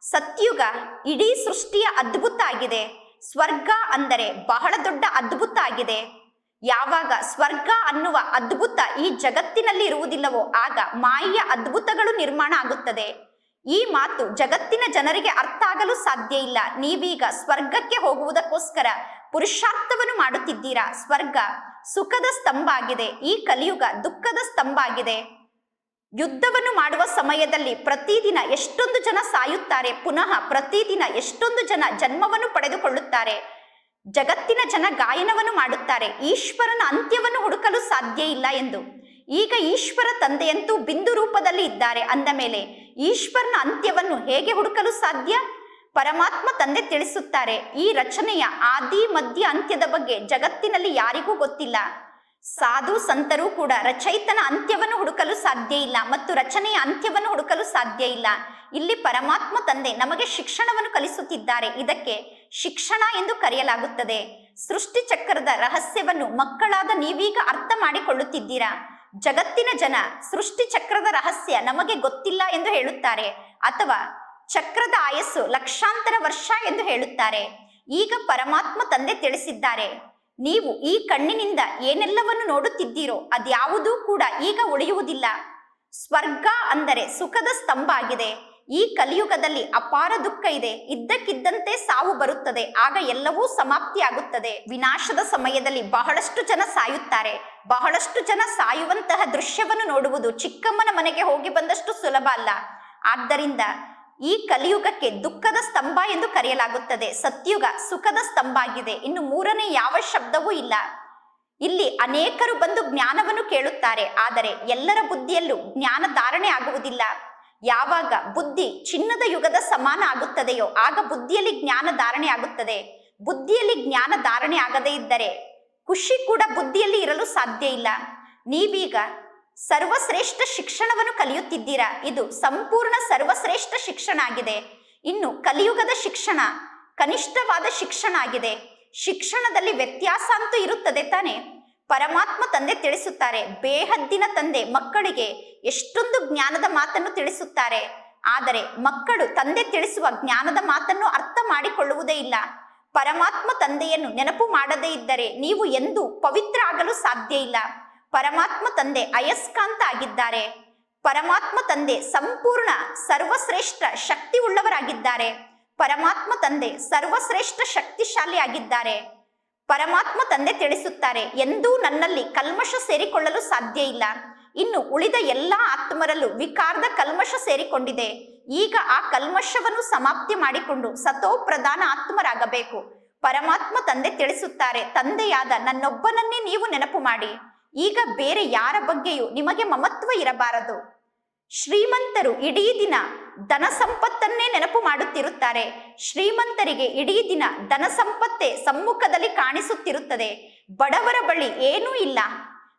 ಸತ್ಯುಗ ಇಡೀ ಸೃಷ್ಟಿಯ ಅದ್ಭುತ ಆಗಿದೆ. ಸ್ವರ್ಗ ಅಂದರೆ ಬಹಳ ದೊಡ್ಡ ಅದ್ಭುತ ಆಗಿದೆ. ಯಾವಾಗ ಸ್ವರ್ಗ ಅನ್ನುವ ಅದ್ಭುತ ಈ ಜಗತ್ತಿನಲ್ಲಿ ಇರುವುದಿಲ್ಲವೋ ಆಗ ಮಾಯೆಯ ಅದ್ಭುತಗಳು ನಿರ್ಮಾಣ ಆಗುತ್ತದೆ. ಈ ಮಾತು ಜಗತ್ತಿನ ಜನರಿಗೆ ಅರ್ಥ ಆಗಲು ಸಾಧ್ಯ ಇಲ್ಲ. ನೀವೀಗ ಸ್ವರ್ಗಕ್ಕೆ ಹೋಗುವುದಕ್ಕೋಸ್ಕರ ಪುರುಷಾರ್ಥವನ್ನು ಮಾಡುತ್ತಿದ್ದೀರಾ? ಸ್ವರ್ಗ ಸುಖದ ಸ್ತಂಭ ಆಗಿದೆ. ಈ ಕಲಿಯುಗ ದುಃಖದ ಸ್ತಂಭ ಆಗಿದೆ. ಯುದ್ಧವನ್ನು ಮಾಡುವ ಸಮಯದಲ್ಲಿ ಪ್ರತಿದಿನ ಎಷ್ಟೊಂದು ಜನ ಸಾಯುತ್ತಾರೆ, ಪುನಃ ಪ್ರತಿದಿನ ಎಷ್ಟೊಂದು ಜನ ಜನ್ಮವನ್ನು ಪಡೆದುಕೊಳ್ಳುತ್ತಾರೆ, ಜಗತ್ತಿನ ಜನ ಗಾಯನವನ್ನು ಮಾಡುತ್ತಾರೆ, ಈಶ್ವರನ ಅಂತ್ಯವನ್ನು ಹುಡುಕಲು ಸಾಧ್ಯ ಇಲ್ಲ ಎಂದು. ಈಗ ಈಶ್ವರ ತಂದೆಯಂತೂ ಬಿಂದು ರೂಪದಲ್ಲಿ ಇದ್ದಾರೆ. ಅಂದ ಮೇಲೆ ಈಶ್ವರನ ಅಂತ್ಯವನ್ನು ಹೇಗೆ ಹುಡುಕಲು ಸಾಧ್ಯ? ಪರಮಾತ್ಮ ತಂದೆ ತಿಳಿಸುತ್ತಾರೆ, ಈ ರಚನೆಯ ಆದಿ, ಮಧ್ಯ ಅಂತ್ಯದ ಬಗ್ಗೆ ಜಗತ್ತಿನಲ್ಲಿ ಯಾರಿಗೂ ಗೊತ್ತಿಲ್ಲ. ಸಾಧು ಸಂತರು ಕೂಡ ರಚಯಿತನ ಅಂತ್ಯವನ್ನು ಹುಡುಕಲು ಸಾಧ್ಯ ಇಲ್ಲ ಮತ್ತು ರಚನೆಯ ಅಂತ್ಯವನ್ನು ಹುಡುಕಲು ಸಾಧ್ಯ ಇಲ್ಲ. ಇಲ್ಲಿ ಪರಮಾತ್ಮ ತಂದೆ ನಮಗೆ ಶಿಕ್ಷಣವನ್ನು ಕಲಿಸುತ್ತಿದ್ದಾರೆ. ಇದಕ್ಕೆ ಶಿಕ್ಷಣ ಎಂದು ಕರೆಯಲಾಗುತ್ತದೆ. ಸೃಷ್ಟಿ ಚಕ್ರದ ರಹಸ್ಯವನ್ನು ಮಕ್ಕಳಾದ ನೀವೀಗ ಅರ್ಥ ಮಾಡಿಕೊಳ್ಳುತ್ತಿದ್ದೀರಾ? ಜಗತ್ತಿನ ಜನ ಸೃಷ್ಟಿ ಚಕ್ರದ ರಹಸ್ಯ ನಮಗೆ ಗೊತ್ತಿಲ್ಲ ಎಂದು ಹೇಳುತ್ತಾರೆ ಅಥವಾ ಚಕ್ರದ ಆಯಸ್ಸು ಲಕ್ಷಾಂತರ ವರ್ಷ ಎಂದು ಹೇಳುತ್ತಾರೆ. ಈಗ ಪರಮಾತ್ಮ ತಂದೆ ತಿಳಿಸಿದ್ದಾರೆ. ನೀವು ಈ ಕಣ್ಣಿನಿಂದ ಏನೆಲ್ಲವನ್ನು ನೋಡುತ್ತಿದ್ದೀರೋ ಅದ್ಯಾವುದೂ ಕೂಡ ಈಗ ಉಳಿಯುವುದಿಲ್ಲ. ಸ್ವರ್ಗ ಅಂದರೆ ಸುಖದ ಸ್ತಂಭ ಆಗಿದೆ. ಈ ಕಲಿಯುಗದಲ್ಲಿ ಅಪಾರ ದುಃಖ ಇದೆ. ಇದ್ದಕ್ಕಿದ್ದಂತೆ ಸಾವು ಬರುತ್ತದೆ. ಆಗ ಎಲ್ಲವೂ ಸಮಾಪ್ತಿಯಾಗುತ್ತದೆ. ವಿನಾಶದ ಸಮಯದಲ್ಲಿ ಬಹಳಷ್ಟು ಜನ ಸಾಯುತ್ತಾರೆ. ಬಹಳಷ್ಟು ಜನ ಸಾಯುವಂತಹ ದೃಶ್ಯವನ್ನು ನೋಡುವುದು ಚಿಕ್ಕಮ್ಮನ ಮನೆಗೆ ಹೋಗಿ ಬಂದಷ್ಟು ಸುಲಭ ಅಲ್ಲ. ಆದ್ದರಿಂದ ಈ ಕಲಿಯುಗಕ್ಕೆ ದುಃಖದ ಸ್ತಂಭ ಎಂದು ಕರೆಯಲಾಗುತ್ತದೆ. ಸತ್ಯುಗ ಸುಖದ ಸ್ತಂಭ ಆಗಿದೆ. ಇನ್ನು ಮೂರನೇ ಯಾವ ಶಬ್ದವೂ ಇಲ್ಲ. ಇಲ್ಲಿ ಅನೇಕರು ಬಂದು ಜ್ಞಾನವನ್ನು ಕೇಳುತ್ತಾರೆ. ಆದರೆ ಎಲ್ಲರ ಬುದ್ಧಿಯಲ್ಲೂ ಜ್ಞಾನ ಧಾರಣೆ ಆಗುವುದಿಲ್ಲ. ಯಾವಾಗ ಬುದ್ಧಿ ಚಿನ್ನದ ಯುಗದ ಸಮಾನ ಆಗುತ್ತದೆಯೋ, ಆಗ ಬುದ್ಧಿಯಲ್ಲಿ ಜ್ಞಾನ ಧಾರಣೆ ಆಗುತ್ತದೆ. ಬುದ್ಧಿಯಲ್ಲಿ ಜ್ಞಾನ ಧಾರಣೆ ಆಗದೇ ಇದ್ದರೆ ಖುಷಿ ಕೂಡ ಬುದ್ಧಿಯಲ್ಲಿ ಇರಲು ಸಾಧ್ಯ ಇಲ್ಲ. ನೀವೀಗ ಸರ್ವಶ್ರೇಷ್ಠ ಶಿಕ್ಷಣವನ್ನು ಕಲಿಯುತ್ತಿದ್ದೀರಾ. ಇದು ಸಂಪೂರ್ಣ ಸರ್ವಶ್ರೇಷ್ಠ ಶಿಕ್ಷಣ ಆಗಿದೆ. ಇನ್ನು ಕಲಿಯುಗದ ಶಿಕ್ಷಣ, ಕನಿಷ್ಠವಾದ ಶಿಕ್ಷಣ ಆಗಿದೆ. ಶಿಕ್ಷಣದಲ್ಲಿ ವ್ಯತ್ಯಾಸ ಅಂತೂ ಇರುತ್ತದೆ ತಾನೆ. ಪರಮಾತ್ಮ ತಂದೆ ತಿಳಿಸುತ್ತಾರೆ, ಬೇಹದ್ದಿನ ತಂದೆ ಮಕ್ಕಳಿಗೆ ಎಷ್ಟೊಂದು ಜ್ಞಾನದ ಮಾತನ್ನು ತಿಳಿಸುತ್ತಾರೆ. ಆದರೆ ಮಕ್ಕಳು ತಂದೆ ತಿಳಿಸುವ ಜ್ಞಾನದ ಮಾತನ್ನು ಅರ್ಥ ಮಾಡಿಕೊಳ್ಳುವುದೇ ಇಲ್ಲ. ಪರಮಾತ್ಮ ತಂದೆಯನ್ನು ನೆನಪು ಮಾಡದೇ ಇದ್ದರೆ ನೀವು ಎಂದೂ ಪವಿತ್ರ ಆಗಲು ಸಾಧ್ಯ ಇಲ್ಲ. ಪರಮಾತ್ಮ ತಂದೆ ಅಯಸ್ಕಾಂತ ಆಗಿದ್ದಾರೆ. ಪರಮಾತ್ಮ ತಂದೆ ಸಂಪೂರ್ಣ ಸರ್ವಶ್ರೇಷ್ಠ ಶಕ್ತಿ ಉಳ್ಳವರಾಗಿದ್ದಾರೆ. ಪರಮಾತ್ಮ ತಂದೆ ಸರ್ವಶ್ರೇಷ್ಠ ಶಕ್ತಿಶಾಲಿ ಆಗಿದ್ದಾರೆ. ಪರಮಾತ್ಮ ತಂದೆ ತಿಳಿಸುತ್ತಾರೆ, ಎಂದೂ ನನ್ನಲ್ಲಿ ಕಲ್ಮಶ ಸೇರಿಕೊಳ್ಳಲು ಸಾಧ್ಯ ಇಲ್ಲ. ಇನ್ನು ಉಳಿದ ಎಲ್ಲಾ ಆತ್ಮರಲ್ಲೂ ವಿಕಾರದ ಕಲ್ಮಶ ಸೇರಿಕೊಂಡಿದೆ. ಈಗ ಆ ಕಲ್ಮಶವನ್ನು ಸಮಾಪ್ತಿ ಮಾಡಿಕೊಂಡು ಸತೋ ಪ್ರಧಾನ ಆತ್ಮರಾಗಬೇಕು. ಪರಮಾತ್ಮ ತಂದೆ ತಿಳಿಸುತ್ತಾರೆ, ತಂದೆಯಾದ ನನ್ನೊಬ್ಬನನ್ನೇ ನೀವು ನೆನಪು ಮಾಡಿ. ಈಗ ಬೇರೆ ಯಾರ ಬಗ್ಗೆಯೂ ನಿಮಗೆ ಮಮತ್ವ ಇರಬಾರದು. ಶ್ರೀಮಂತರು ಇಡೀ ದಿನ ಧನ ಸಂಪತ್ತನ್ನೇ ನೆನಪು ಮಾಡುತ್ತಿರುತ್ತಾರೆ. ಶ್ರೀಮಂತರಿಗೆ ಇಡೀ ದಿನ ಧನ ಸಂಪತ್ತೇ ಸಮ್ಮುಖದಲ್ಲಿ ಕಾಣಿಸುತ್ತಿರುತ್ತದೆ. ಬಡವರ ಬಳಿ ಏನೂ ಇಲ್ಲ.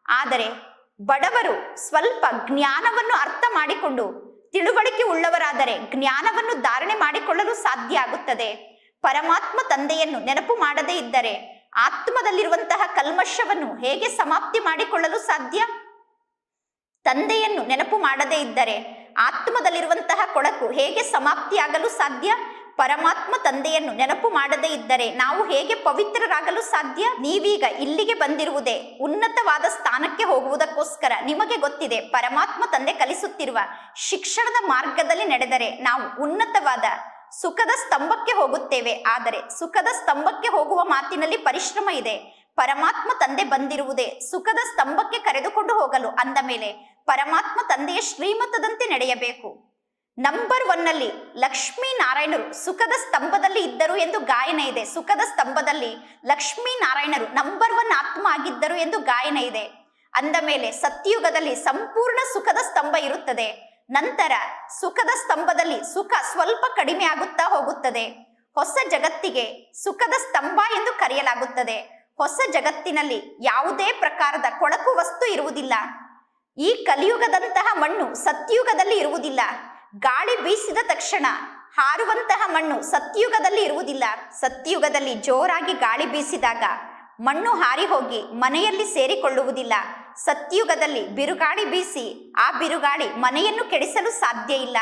ಆದರೆ ಬಡವರು ಸ್ವಲ್ಪ ಜ್ಞಾನವನ್ನು ಅರ್ಥ ಮಾಡಿಕೊಂಡು ತಿಳುವಳಿಕೆ ಉಳ್ಳವರಾದರೆ ಜ್ಞಾನವನ್ನು ಧಾರಣೆ ಮಾಡಿಕೊಳ್ಳಲು ಸಾಧ್ಯ ಆಗುತ್ತದೆ. ಪರಮಾತ್ಮ ತಂದೆಯನ್ನು ನೆನಪು ಮಾಡದೇ ಇದ್ದರೆ ಆತ್ಮದಲ್ಲಿರುವಂತಹ ಕಲ್ಮಶವನ್ನು ಹೇಗೆ ಸಮಾಪ್ತಿ ಮಾಡಿಕೊಳ್ಳಲು ಸಾಧ್ಯ? ತಂದೆಯನ್ನು ನೆನಪು ಮಾಡದೇ ಇದ್ದರೆ ಆತ್ಮದಲ್ಲಿರುವಂತಹ ಕೊಳಕು ಹೇಗೆ ಸಮಾಪ್ತಿಯಾಗಲು ಸಾಧ್ಯ? ಪರಮಾತ್ಮ ತಂದೆಯನ್ನು ನೆನಪು ಮಾಡದೇ ಇದ್ದರೆ ನಾವು ಹೇಗೆ ಪವಿತ್ರರಾಗಲು ಸಾಧ್ಯ? ನೀವೀಗ ಇಲ್ಲಿಗೆ ಬಂದಿರುವುದೇ ಉನ್ನತವಾದ ಸ್ಥಾನಕ್ಕೆ ಹೋಗುವುದಕ್ಕೋಸ್ಕರ ನಿಮಗೆ ಗೊತ್ತಿದೆ ಪರಮಾತ್ಮ ತಂದೆ ಕಲಿಸುತ್ತಿರುವ ಶಿಕ್ಷಣದ ಮಾರ್ಗದಲ್ಲಿ ನಡೆದರೆ ನಾವು ಉನ್ನತವಾದ ಸುಖದ ಸ್ತಂಭಕ್ಕೆ ಹೋಗುತ್ತೇವೆ. ಆದರೆ ಸುಖದ ಸ್ತಂಭಕ್ಕೆ ಹೋಗುವ ಮಾತಿನಲ್ಲಿ ಪರಿಶ್ರಮ ಇದೆ. ಪರಮಾತ್ಮ ತಂದೆ ಬಂದಿರುವುದೇ ಸುಖದ ಸ್ತಂಭಕ್ಕೆ ಕರೆದುಕೊಂಡು ಹೋಗಲು ಅಂದ ಮೇಲೆ ಪರಮಾತ್ಮ ತಂದೆಯ ಶ್ರೀಮತದಂತೆ ನಡೆಯಬೇಕು. ನಂಬರ್ ಒನ್ನಲ್ಲಿ ಲಕ್ಷ್ಮೀ ನಾರಾಯಣರು ಸುಖದ ಸ್ತಂಭದಲ್ಲಿ ಇದ್ದರು ಎಂದು ಗಾಯನ ಇದೆ. ಸುಖದ ಸ್ತಂಭದಲ್ಲಿ ಲಕ್ಷ್ಮೀ ನಾರಾಯಣರು ನಂಬರ್ ಒನ್ ಆತ್ಮ ಆಗಿದ್ದರು ಎಂದು ಗಾಯನ ಇದೆ. ಅಂದ ಮೇಲೆ ಸತ್ಯುಗದಲ್ಲಿ ಸಂಪೂರ್ಣ ಸುಖದ ಸ್ತಂಭ ಇರುತ್ತದೆ. ನಂತರ ಸುಖದ ಸ್ತಂಭದಲ್ಲಿ ಸುಖ ಸ್ವಲ್ಪ ಕಡಿಮೆ ಆಗುತ್ತಾ ಹೋಗುತ್ತದೆ. ಹೊಸ ಜಗತ್ತಿಗೆ ಸುಖದ ಸ್ತಂಭ ಎಂದು ಕರೆಯಲಾಗುತ್ತದೆ. ಹೊಸ ಜಗತ್ತಿನಲ್ಲಿ ಯಾವುದೇ ಪ್ರಕಾರದ ಕೊಳಕು ವಸ್ತು ಇರುವುದಿಲ್ಲ. ಈ ಕಲಿಯುಗದಂತಹ ಮಣ್ಣು ಸತ್ಯುಗದಲ್ಲಿ ಇರುವುದಿಲ್ಲ. ಗಾಳಿ ಬೀಸಿದ ತಕ್ಷಣ ಹಾರುವಂತಹ ಮಣ್ಣು ಸತ್ಯುಗದಲ್ಲಿ ಇರುವುದಿಲ್ಲ. ಸತ್ಯುಗದಲ್ಲಿ ಜೋರಾಗಿ ಗಾಳಿ ಬೀಸಿದಾಗ ಮಣ್ಣು ಹಾರಿ ಹೋಗಿ ಮನೆಯಲ್ಲಿ ಸೇರಿಕೊಳ್ಳುವುದಿಲ್ಲ. ಸತ್ಯುಗದಲ್ಲಿ ಬಿರುಗಾಳಿ ಬೀಸಿ ಆ ಬಿರುಗಾಳಿ ಮನೆಯನ್ನು ಕೆಡಿಸಲು ಸಾಧ್ಯ ಇಲ್ಲ.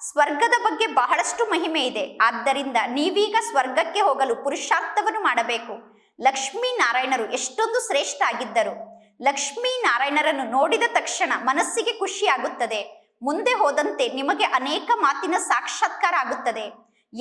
ಸ್ವರ್ಗದ ಬಗ್ಗೆ ಬಹಳಷ್ಟು ಮಹಿಮೆ ಇದೆ. ಆದ್ದರಿಂದ ನೀವೀಗ ಸ್ವರ್ಗಕ್ಕೆ ಹೋಗಲು ಪುರುಷಾರ್ಥವನ್ನು ಮಾಡಬೇಕು. ಲಕ್ಷ್ಮೀ ನಾರಾಯಣರು ಎಷ್ಟೊಂದು ಶ್ರೇಷ್ಠ ಆಗಿದ್ದರು. ಲಕ್ಷ್ಮೀ ನಾರಾಯಣರನ್ನು ನೋಡಿದ ತಕ್ಷಣ ಮನಸ್ಸಿಗೆ ಖುಷಿಯಾಗುತ್ತದೆ. ಮುಂದೆ ಹೋದಂತೆ ನಿಮಗೆ ಅನೇಕ ಮಾತಿನ ಸಾಕ್ಷಾತ್ಕಾರ ಆಗುತ್ತದೆ.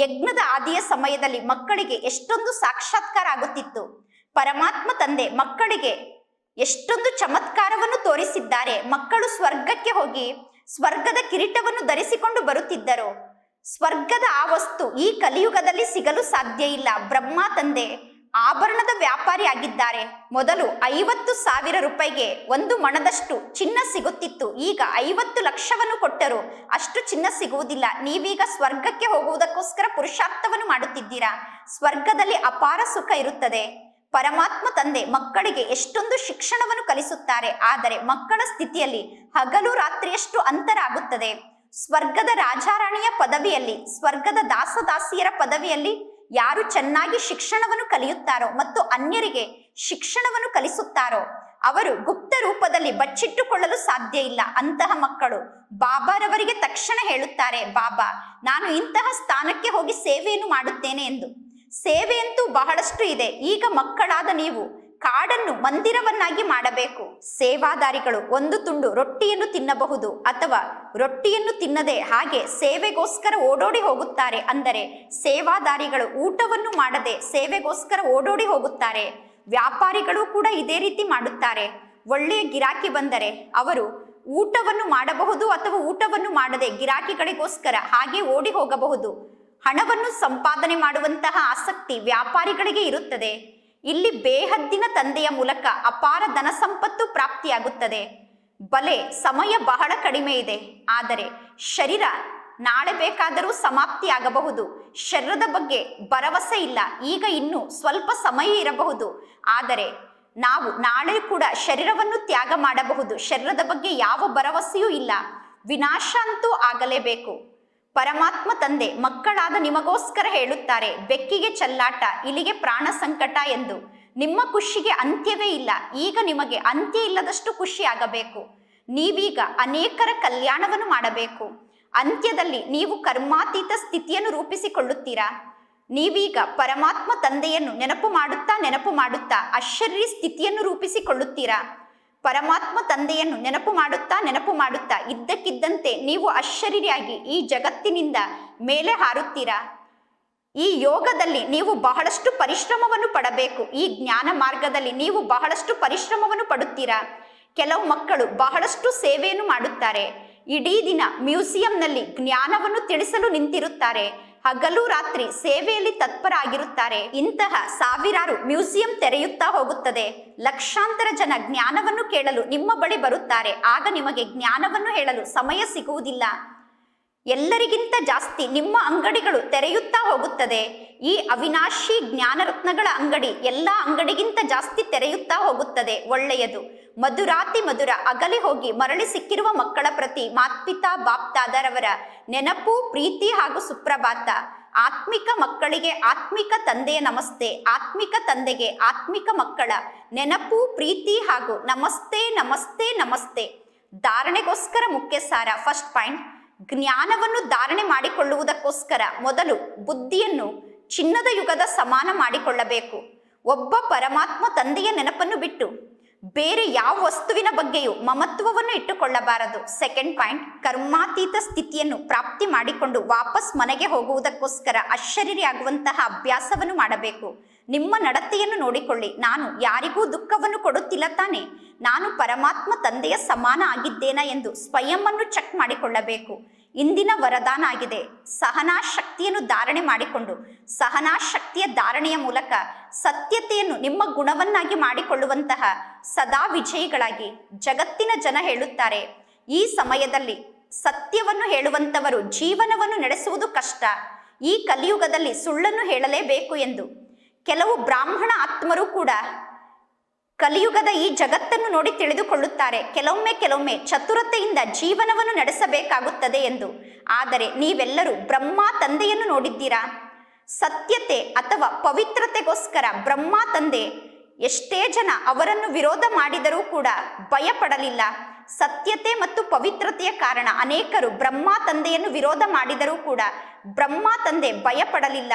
ಯಜ್ಞದ ಆದಿಯ ಸಮಯದಲ್ಲಿ ಮಕ್ಕಳಿಗೆ ಎಷ್ಟೊಂದು ಸಾಕ್ಷಾತ್ಕಾರ ಆಗುತ್ತಿತ್ತು. ಪರಮಾತ್ಮ ತಂದೆ ಮಕ್ಕಳಿಗೆ ಎಷ್ಟೊಂದು ಚಮತ್ಕಾರವನ್ನು ತೋರಿಸಿದ್ದಾರೆ. ಮಕ್ಕಳು ಸ್ವರ್ಗಕ್ಕೆ ಹೋಗಿ ಸ್ವರ್ಗದ ಕಿರೀಟವನ್ನು ಧರಿಸಿಕೊಂಡು ಬರುತ್ತಿದ್ದರು. ಸ್ವರ್ಗದ ಆ ವಸ್ತು ಈ ಕಲಿಯುಗದಲ್ಲಿ ಸಿಗಲು ಸಾಧ್ಯ ಇಲ್ಲ. ಬ್ರಹ್ಮ ತಂದೆ ಆಭರಣದ ವ್ಯಾಪಾರಿ ಆಗಿದ್ದಾರೆ. ಮೊದಲು ಐವತ್ತು ಸಾವಿರ ರೂಪಾಯಿಗೆ ಒಂದು ಮಣದಷ್ಟು ಚಿನ್ನ ಸಿಗುತ್ತಿತ್ತು. ಈಗ ಐವತ್ತು ಲಕ್ಷವನ್ನು ಕೊಟ್ಟರು. ಅಷ್ಟು ಚಿನ್ನ ಸಿಗುವುದಿಲ್ಲ. ನೀವೀಗ ಸ್ವರ್ಗಕ್ಕೆ ಹೋಗುವುದಕ್ಕೋಸ್ಕರ ಪುರುಷಾರ್ಥವನ್ನು ಮಾಡುತ್ತಿದ್ದೀರಾ? ಸ್ವರ್ಗದಲ್ಲಿ ಅಪಾರ ಸುಖ ಇರುತ್ತದೆ. ಪರಮಾತ್ಮ ತಂದೆ ಮಕ್ಕಳಿಗೆ ಎಷ್ಟೊಂದು ಶಿಕ್ಷಣವನ್ನು ಕಲಿಸುತ್ತಾರೆ. ಆದರೆ ಮಕ್ಕಳ ಸ್ಥಿತಿಯಲ್ಲಿ ಹಗಲು ರಾತ್ರಿಯಷ್ಟು ಅಂತರ ಆಗುತ್ತದೆ ಸ್ವರ್ಗದ ರಾಜಾರಾಣಿಯ ಪದವಿಯಲ್ಲಿ, ಸ್ವರ್ಗದ ದಾಸದಾಸಿಯರ ಪದವಿಯಲ್ಲಿ ಯಾರು ಚೆನ್ನಾಗಿ ಶಿಕ್ಷಣವನ್ನು ಕಲಿಯುತ್ತಾರೋ ಮತ್ತು ಅನ್ಯರಿಗೆ ಶಿಕ್ಷಣವನ್ನು ಕಲಿಸುತ್ತಾರೋ, ಅವರು ಗುಪ್ತ ರೂಪದಲ್ಲಿ ಬಚ್ಚಿಟ್ಟುಕೊಳ್ಳಲು ಸಾಧ್ಯ ಇಲ್ಲ. ಅಂತಹ ಮಕ್ಕಳು ಬಾಬಾರವರಿಗೆ ತಕ್ಷಣ ಹೇಳುತ್ತಾರೆ, ಬಾಬಾ, ನಾನು ಇಂತಹ ಸ್ಥಾನಕ್ಕೆ ಹೋಗಿ ಸೇವೆಯನ್ನು ಮಾಡುತ್ತೇನೆ ಎಂದು. ಸೇವೆಯಂತೂ ಬಹಳಷ್ಟು ಇದೆ. ಈಗ ಮಕ್ಕಳಾದ ನೀವು ಕಾಡನ್ನು ಮಂದಿರವನ್ನಾಗಿ ಮಾಡಬೇಕು. ಸೇವಾದಾರಿಗಳು ಒಂದು ತುಂಡು ರೊಟ್ಟಿಯನ್ನು ತಿನ್ನಬಹುದು ಅಥವಾ ರೊಟ್ಟಿಯನ್ನು ತಿನ್ನದೆ ಹಾಗೆ ಸೇವೆಗೋಸ್ಕರ ಓಡೋಡಿ ಹೋಗುತ್ತಾರೆ ಅಂದರೆ ಸೇವಾದಾರಿಗಳು ಊಟವನ್ನು ಮಾಡದೆ ಸೇವೆಗೋಸ್ಕರ ಓಡೋಡಿ ಹೋಗುತ್ತಾರೆ. ವ್ಯಾಪಾರಿಗಳು ಕೂಡ ಇದೇ ರೀತಿ ಮಾಡುತ್ತಾರೆ. ಒಳ್ಳೆಯ ಗಿರಾಕಿ ಬಂದರೆ ಅವರು ಊಟವನ್ನು ಮಾಡಬಹುದು ಅಥವಾ ಊಟವನ್ನು ಮಾಡದೆ ಗಿರಾಕಿಗಳಿಗೋಸ್ಕರ ಹಾಗೆ ಓಡಿ ಹೋಗಬಹುದು. ಹಣವನ್ನು ಸಂಪಾದನೆ ಮಾಡುವಂತಹ ಆಸಕ್ತಿ ವ್ಯಾಪಾರಿಗಳಿಗೆ ಇರುತ್ತದೆ. ಇಲ್ಲಿ ಬೇಹದ್ದಿನ ತಂದೆಯ ಮೂಲಕ ಅಪಾರ ಧನ ಸಂಪತ್ತು ಪ್ರಾಪ್ತಿಯಾಗುತ್ತದೆ. ಬಲೆ ಸಮಯ ಬಹಳ ಕಡಿಮೆ ಇದೆ. ಆದರೆ ಶರೀರ ನಾಳೆ ಬೇಕಾದರೂ ಸಮಾಪ್ತಿಯಾಗಬಹುದು. ಶರೀರದ ಬಗ್ಗೆ ಭರವಸೆ ಇಲ್ಲ. ಈಗ ಇನ್ನು ಸ್ವಲ್ಪ ಸಮಯ ಇರಬಹುದು. ಆದರೆ ನಾವು ನಾಳೆ ಕೂಡ ಶರೀರವನ್ನು ತ್ಯಾಗ ಮಾಡಬಹುದು. ಶರೀರದ ಬಗ್ಗೆ ಯಾವ ಭರವಸೆಯೂ ಇಲ್ಲ. ವಿನಾಶ ಅಂತೂ ಆಗಲೇಬೇಕು. ಪರಮಾತ್ಮ ತಂದೆ, ಮಕ್ಕಳಾದ ನಿಮಗೋಸ್ಕರ ಹೇಳುತ್ತಾರೆ, ಬೆಕ್ಕಿಗೆ ಚಲ್ಲಾಟ ಇಲ್ಲಿಗೆ ಪ್ರಾಣ ಸಂಕಟ ಎಂದು. ನಿಮ್ಮ ಖುಷಿಗೆ ಅಂತ್ಯವೇ ಇಲ್ಲ, ಈಗ ನಿಮಗೆ ಅಂತ್ಯ ಇಲ್ಲದಷ್ಟು ಖುಷಿಯಾಗಬೇಕು ನೀವೀಗ ಅನೇಕರ ಕಲ್ಯಾಣವನ್ನು ಮಾಡಬೇಕು. ಅಂತ್ಯದಲ್ಲಿ ನೀವು ಕರ್ಮಾತೀತ ಸ್ಥಿತಿಯನ್ನು ರೂಪಿಸಿಕೊಳ್ಳುತ್ತೀರಾ? ನೀವೀಗ ಪರಮಾತ್ಮ ತಂದೆಯನ್ನು ನೆನಪು ಮಾಡುತ್ತಾ ನೆನಪು ಮಾಡುತ್ತಾ ಅಶ್ಚರ್ಯ ಸ್ಥಿತಿಯನ್ನು ರೂಪಿಸಿಕೊಳ್ಳುತ್ತೀರಾ? ಪರಮಾತ್ಮ ತಂದೆಯನ್ನು ನೆನಪು ಮಾಡುತ್ತಾ ನೆನಪು ಮಾಡುತ್ತಾ ಇದ್ದಕ್ಕಿದ್ದಂತೆ ನೀವು ಅಶರೀರಿಯಾಗಿ ಈ ಜಗತ್ತಿನಿಂದ ಮೇಲೆ ಹಾರುತ್ತೀರಾ? ಈ ಯೋಗದಲ್ಲಿ ನೀವು ಬಹಳಷ್ಟು ಪರಿಶ್ರಮವನ್ನು ಪಡಬೇಕು. ಈ ಜ್ಞಾನ ಮಾರ್ಗದಲ್ಲಿ ನೀವು ಬಹಳಷ್ಟು ಪರಿಶ್ರಮವನ್ನು ಪಡುತ್ತೀರಾ? ಕೆಲವು ಮಕ್ಕಳು ಬಹಳಷ್ಟು ಸೇವೆಯನ್ನು ಮಾಡುತ್ತಾರೆ. ಇಡೀ ದಿನ ಮ್ಯೂಸಿಯಂನಲ್ಲಿ ಜ್ಞಾನವನ್ನು ತಿಳಿಸಲು ನಿಂತಿರುತ್ತಾರೆ. ಹಗಲು ರಾತ್ರಿ ಸೇವೆಯಲ್ಲಿ ತತ್ಪರಾಗಿರುತ್ತಾರೆ. ಇಂತಹ ಸಾವಿರಾರು ಮ್ಯೂಸಿಯಂ ತೆರೆಯುತ್ತಾ ಹೋಗುತ್ತದೆ. ಲಕ್ಷಾಂತರ ಜನ ಜ್ಞಾನವನ್ನು ಕೇಳಲು ನಿಮ್ಮ ಬಳಿ ಬರುತ್ತಾರೆ. ಆಗ ನಿಮಗೆ ಜ್ಞಾನವನ್ನು ಹೇಳಲು ಸಮಯ ಸಿಗುವುದಿಲ್ಲ. ಎಲ್ಲರಿಗಿಂತ ಜಾಸ್ತಿ ನಿಮ್ಮ ಅಂಗಡಿಗಳು ತೆರೆಯುತ್ತಾ ಹೋಗುತ್ತದೆ. ಈ ಅವಿನಾಶಿ ಜ್ಞಾನರತ್ನಗಳ ಅಂಗಡಿ ಎಲ್ಲ ಅಂಗಡಿಗಿಂತ ಜಾಸ್ತಿ ತೆರೆಯುತ್ತಾ ಹೋಗುತ್ತದೆ. ಒಳ್ಳೆಯದು. ಮಧುರಾತಿ ಮಧುರ ಅಗಲಿ ಹೋಗಿ ಮರಳಿ ಸಿಕ್ಕಿರುವ ಮಕ್ಕಳ ಪ್ರತಿ ಮಾತ್ಪಿತಾ, ಬಾಪ್ತಾದರವರ ನೆನಪು, ಪ್ರೀತಿ ಹಾಗೂ ಸುಪ್ರಭಾತ. ಆತ್ಮಿಕ ಮಕ್ಕಳಿಗೆ ಆತ್ಮಿಕ ತಂದೆಯ ನಮಸ್ತೆ, ಆತ್ಮಿಕ ತಂದೆಗೆ ಆತ್ಮಿಕ ಮಕ್ಕಳ ನೆನಪು, ಪ್ರೀತಿ ಹಾಗೂ ನಮಸ್ತೆ ನಮಸ್ತೆ ನಮಸ್ತೆ. ಧಾರಣೆಗೋಸ್ಕರ ಮುಖ್ಯ ಸಾರ ಫಸ್ಟ್ ಪಾಯಿಂಟ್ ಜ್ಞಾನವನ್ನು ಧಾರಣೆ ಮಾಡಿಕೊಳ್ಳುವುದಕ್ಕೋಸ್ಕರ ಮೊದಲು ಬುದ್ಧಿಯನ್ನು ಚಿನ್ನದ ಯುಗದ ಸಮಾನ ಮಾಡಿಕೊಳ್ಳಬೇಕು. ಒಬ್ಬ ಪರಮಾತ್ಮ ತಂದೆಯ ನೆನಪನ್ನು ಬಿಟ್ಟು ಬೇರೆ ಯಾವ ವಸ್ತುವಿನ ಬಗ್ಗೆಯೂ ಮಮತ್ವವನ್ನು ಇಟ್ಟುಕೊಳ್ಳಬಾರದು. ಸೆಕೆಂಡ್ ಪಾಯಿಂಟ್ ಕರ್ಮಾತೀತ ಸ್ಥಿತಿಯನ್ನು ಪ್ರಾಪ್ತಿ ಮಾಡಿಕೊಂಡು ವಾಪಸ್ ಮನೆಗೆ ಹೋಗುವುದಕ್ಕೋಸ್ಕರ ಅಶರೀರಿಯಾಗುವಂತಹ ಅಭ್ಯಾಸವನ್ನು ಮಾಡಬೇಕು. ನಿಮ್ಮ ನಡತೆಯನ್ನು ನೋಡಿಕೊಳ್ಳಿ. ನಾನು ಯಾರಿಗೂ ದುಃಖವನ್ನು ಕೊಡುತ್ತಿಲ್ಲ ತಾನೆ. ನಾನು ಪರಮಾತ್ಮ ತಂದೆಯ ಸಮಾನ ಆಗಿದ್ದೇನಾ ಎಂದು ಸ್ವಯಂವನ್ನು ಚೆಕ್ ಮಾಡಿಕೊಳ್ಳಬೇಕು. ಇಂದಿನ ವರದಾನ ಆಗಿದೆ. ಸಹನಾ ಶಕ್ತಿಯನ್ನು ಧಾರಣೆ ಮಾಡಿಕೊಂಡು ಸಹನಾ ಶಕ್ತಿಯ ಧಾರಣೆಯ ಮೂಲಕ ಸತ್ಯತೆಯನ್ನು ನಿಮ್ಮ ಗುಣವನ್ನಾಗಿ ಮಾಡಿಕೊಳ್ಳುವಂತಹ ಸದಾ ವಿಜಯಿಗಳಾಗಿ ಜಗತ್ತಿನ ಜನ ಹೇಳುತ್ತಾರೆ. ಈ ಸಮಯದಲ್ಲಿ ಸತ್ಯವನ್ನು ಹೇಳುವಂತವರು ಜೀವನವನ್ನು ನಡೆಸುವುದು ಕಷ್ಟ. ಈ ಕಲಿಯುಗದಲ್ಲಿ ಸುಳ್ಳನ್ನು ಹೇಳಲೇಬೇಕು ಎಂದು ಕೆಲವು ಬ್ರಾಹ್ಮಣ ಆತ್ಮರು ಕೂಡ ಕಲಿಯುಗದ ಈ ಜಗತ್ತನ್ನು ನೋಡಿ ತಿಳಿದುಕೊಳ್ಳುತ್ತಾರೆ. ಕೆಲವೊಮ್ಮೆ ಕೆಲವೊಮ್ಮೆ ಚತುರತೆಯಿಂದ ಜೀವನವನ್ನು ನಡೆಸಬೇಕಾಗುತ್ತದೆ ಎಂದು. ಆದರೆ ನೀವೆಲ್ಲರೂ ಬ್ರಹ್ಮ ತಂದೆಯನ್ನು ನೋಡಿದ್ದೀರಾ? ಸತ್ಯತೆ ಅಥವಾ ಪವಿತ್ರತೆಗೋಸ್ಕರ ಬ್ರಹ್ಮ ತಂದೆ ಎಷ್ಟೇ ಜನ ಅವರನ್ನು ವಿರೋಧ ಮಾಡಿದರೂ ಕೂಡ ಭಯಪಡಲಿಲ್ಲ. ಸತ್ಯತೆ ಮತ್ತು ಪವಿತ್ರತೆಯ ಕಾರಣ ಅನೇಕರು ಬ್ರಹ್ಮ ತಂದೆಯನ್ನು ವಿರೋಧ ಮಾಡಿದರೂ ಕೂಡ ಬ್ರಹ್ಮ ತಂದೆ ಭಯಪಡಲಿಲ್ಲ.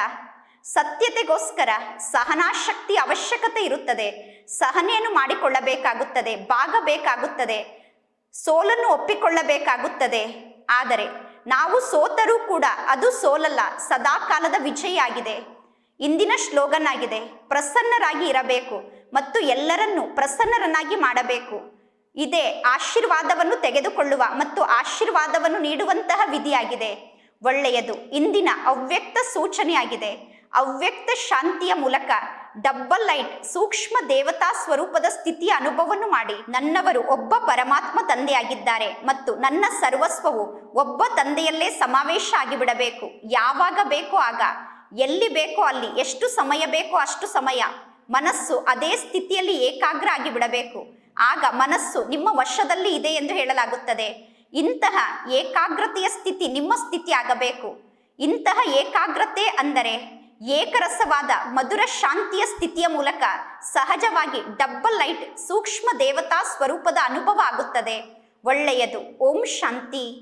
ಸತ್ಯತೆಗೋಸ್ಕರ ಸಹನಾಶಕ್ತಿ ಅವಶ್ಯಕತೆ ಇರುತ್ತದೆ. ಸಹನೆಯನ್ನು ಮಾಡಿಕೊಳ್ಳಬೇಕಾಗುತ್ತದೆ, ಬಾಗಬೇಕಾಗುತ್ತದೆ, ಸೋಲನ್ನು ಒಪ್ಪಿಕೊಳ್ಳಬೇಕಾಗುತ್ತದೆ. ಆದರೆ ನಾವು ಸೋತರೂ ಕೂಡ ಅದು ಸೋಲಲ್ಲ, ಸದಾಕಾಲದ ವಿಜಯ ಆಗಿದೆ ಇಂದಿನ ಶ್ಲೋಗನ್ ಆಗಿದೆ ಪ್ರಸನ್ನರಾಗಿ ಇರಬೇಕು ಮತ್ತು ಎಲ್ಲರನ್ನೂ ಪ್ರಸನ್ನರನ್ನಾಗಿ ಮಾಡಬೇಕು. ಇದೇ ಆಶೀರ್ವಾದವನ್ನು ತೆಗೆದುಕೊಳ್ಳುವ ಮತ್ತು ಆಶೀರ್ವಾದವನ್ನು ನೀಡುವಂತಹ ವಿಧಿಯಾಗಿದೆ. ಒಳ್ಳೆಯದು, ಇಂದಿನ ಅವ್ಯಕ್ತ ಸೂಚನೆಯಾಗಿದೆ. ಅವ್ಯಕ್ತ ಶಾಂತಿಯ ಮೂಲಕ ಡಬ್ಬಲ್ ಲೈಟ್ ಸೂಕ್ಷ್ಮ ದೇವತಾ ಸ್ವರೂಪದ ಸ್ಥಿತಿಯ ಅನುಭವವನ್ನು ಮಾಡಿ. ನನ್ನವರು ಒಬ್ಬ ಪರಮಾತ್ಮ ತಂದೆಯಾಗಿದ್ದಾರೆ ಮತ್ತು ನನ್ನ ಸರ್ವಸ್ವವು ಒಬ್ಬ ತಂದೆಯಲ್ಲೇ ಸಮಾವೇಶ ಆಗಿಬಿಡಬೇಕು. ಯಾವಾಗ ಬೇಕೋ ಆಗ. ಎಲ್ಲಿ ಬೇಕೋ ಅಲ್ಲಿ. ಎಷ್ಟು ಸಮಯ ಬೇಕೋ ಅಷ್ಟು ಸಮಯ. ಮನಸ್ಸು ಅದೇ ಸ್ಥಿತಿಯಲ್ಲಿ ಏಕಾಗ್ರ ಆಗಿಬಿಡಬೇಕು. ಆಗ ಮನಸ್ಸು ನಿಮ್ಮ ವಶದಲ್ಲಿ ಇದೆ ಎಂದು ಹೇಳಲಾಗುತ್ತದೆ. ಇಂತಹ ಏಕಾಗ್ರತೆಯ ಸ್ಥಿತಿ ನಿಮ್ಮ ಸ್ಥಿತಿ ಆಗಬೇಕು ಇಂತಹ ಏಕಾಗ್ರತೆ ಅಂದರೆ ಏಕರಸವಾದ ಮಧುರ ಶಾಂತಿಯ ಸ್ಥಿತಿಯ ಮೂಲಕ ಸಹಜವಾಗಿ ಡಬ್ಬಲ್ ಲೈಟ್ ಸೂಕ್ಷ್ಮ ದೇವತಾ ಸ್ವರೂಪದ ಅನುಭವ ಆಗುತ್ತದೆ. ಒಳ್ಳೆಯದು. ಓಂ ಶಾಂತಿ.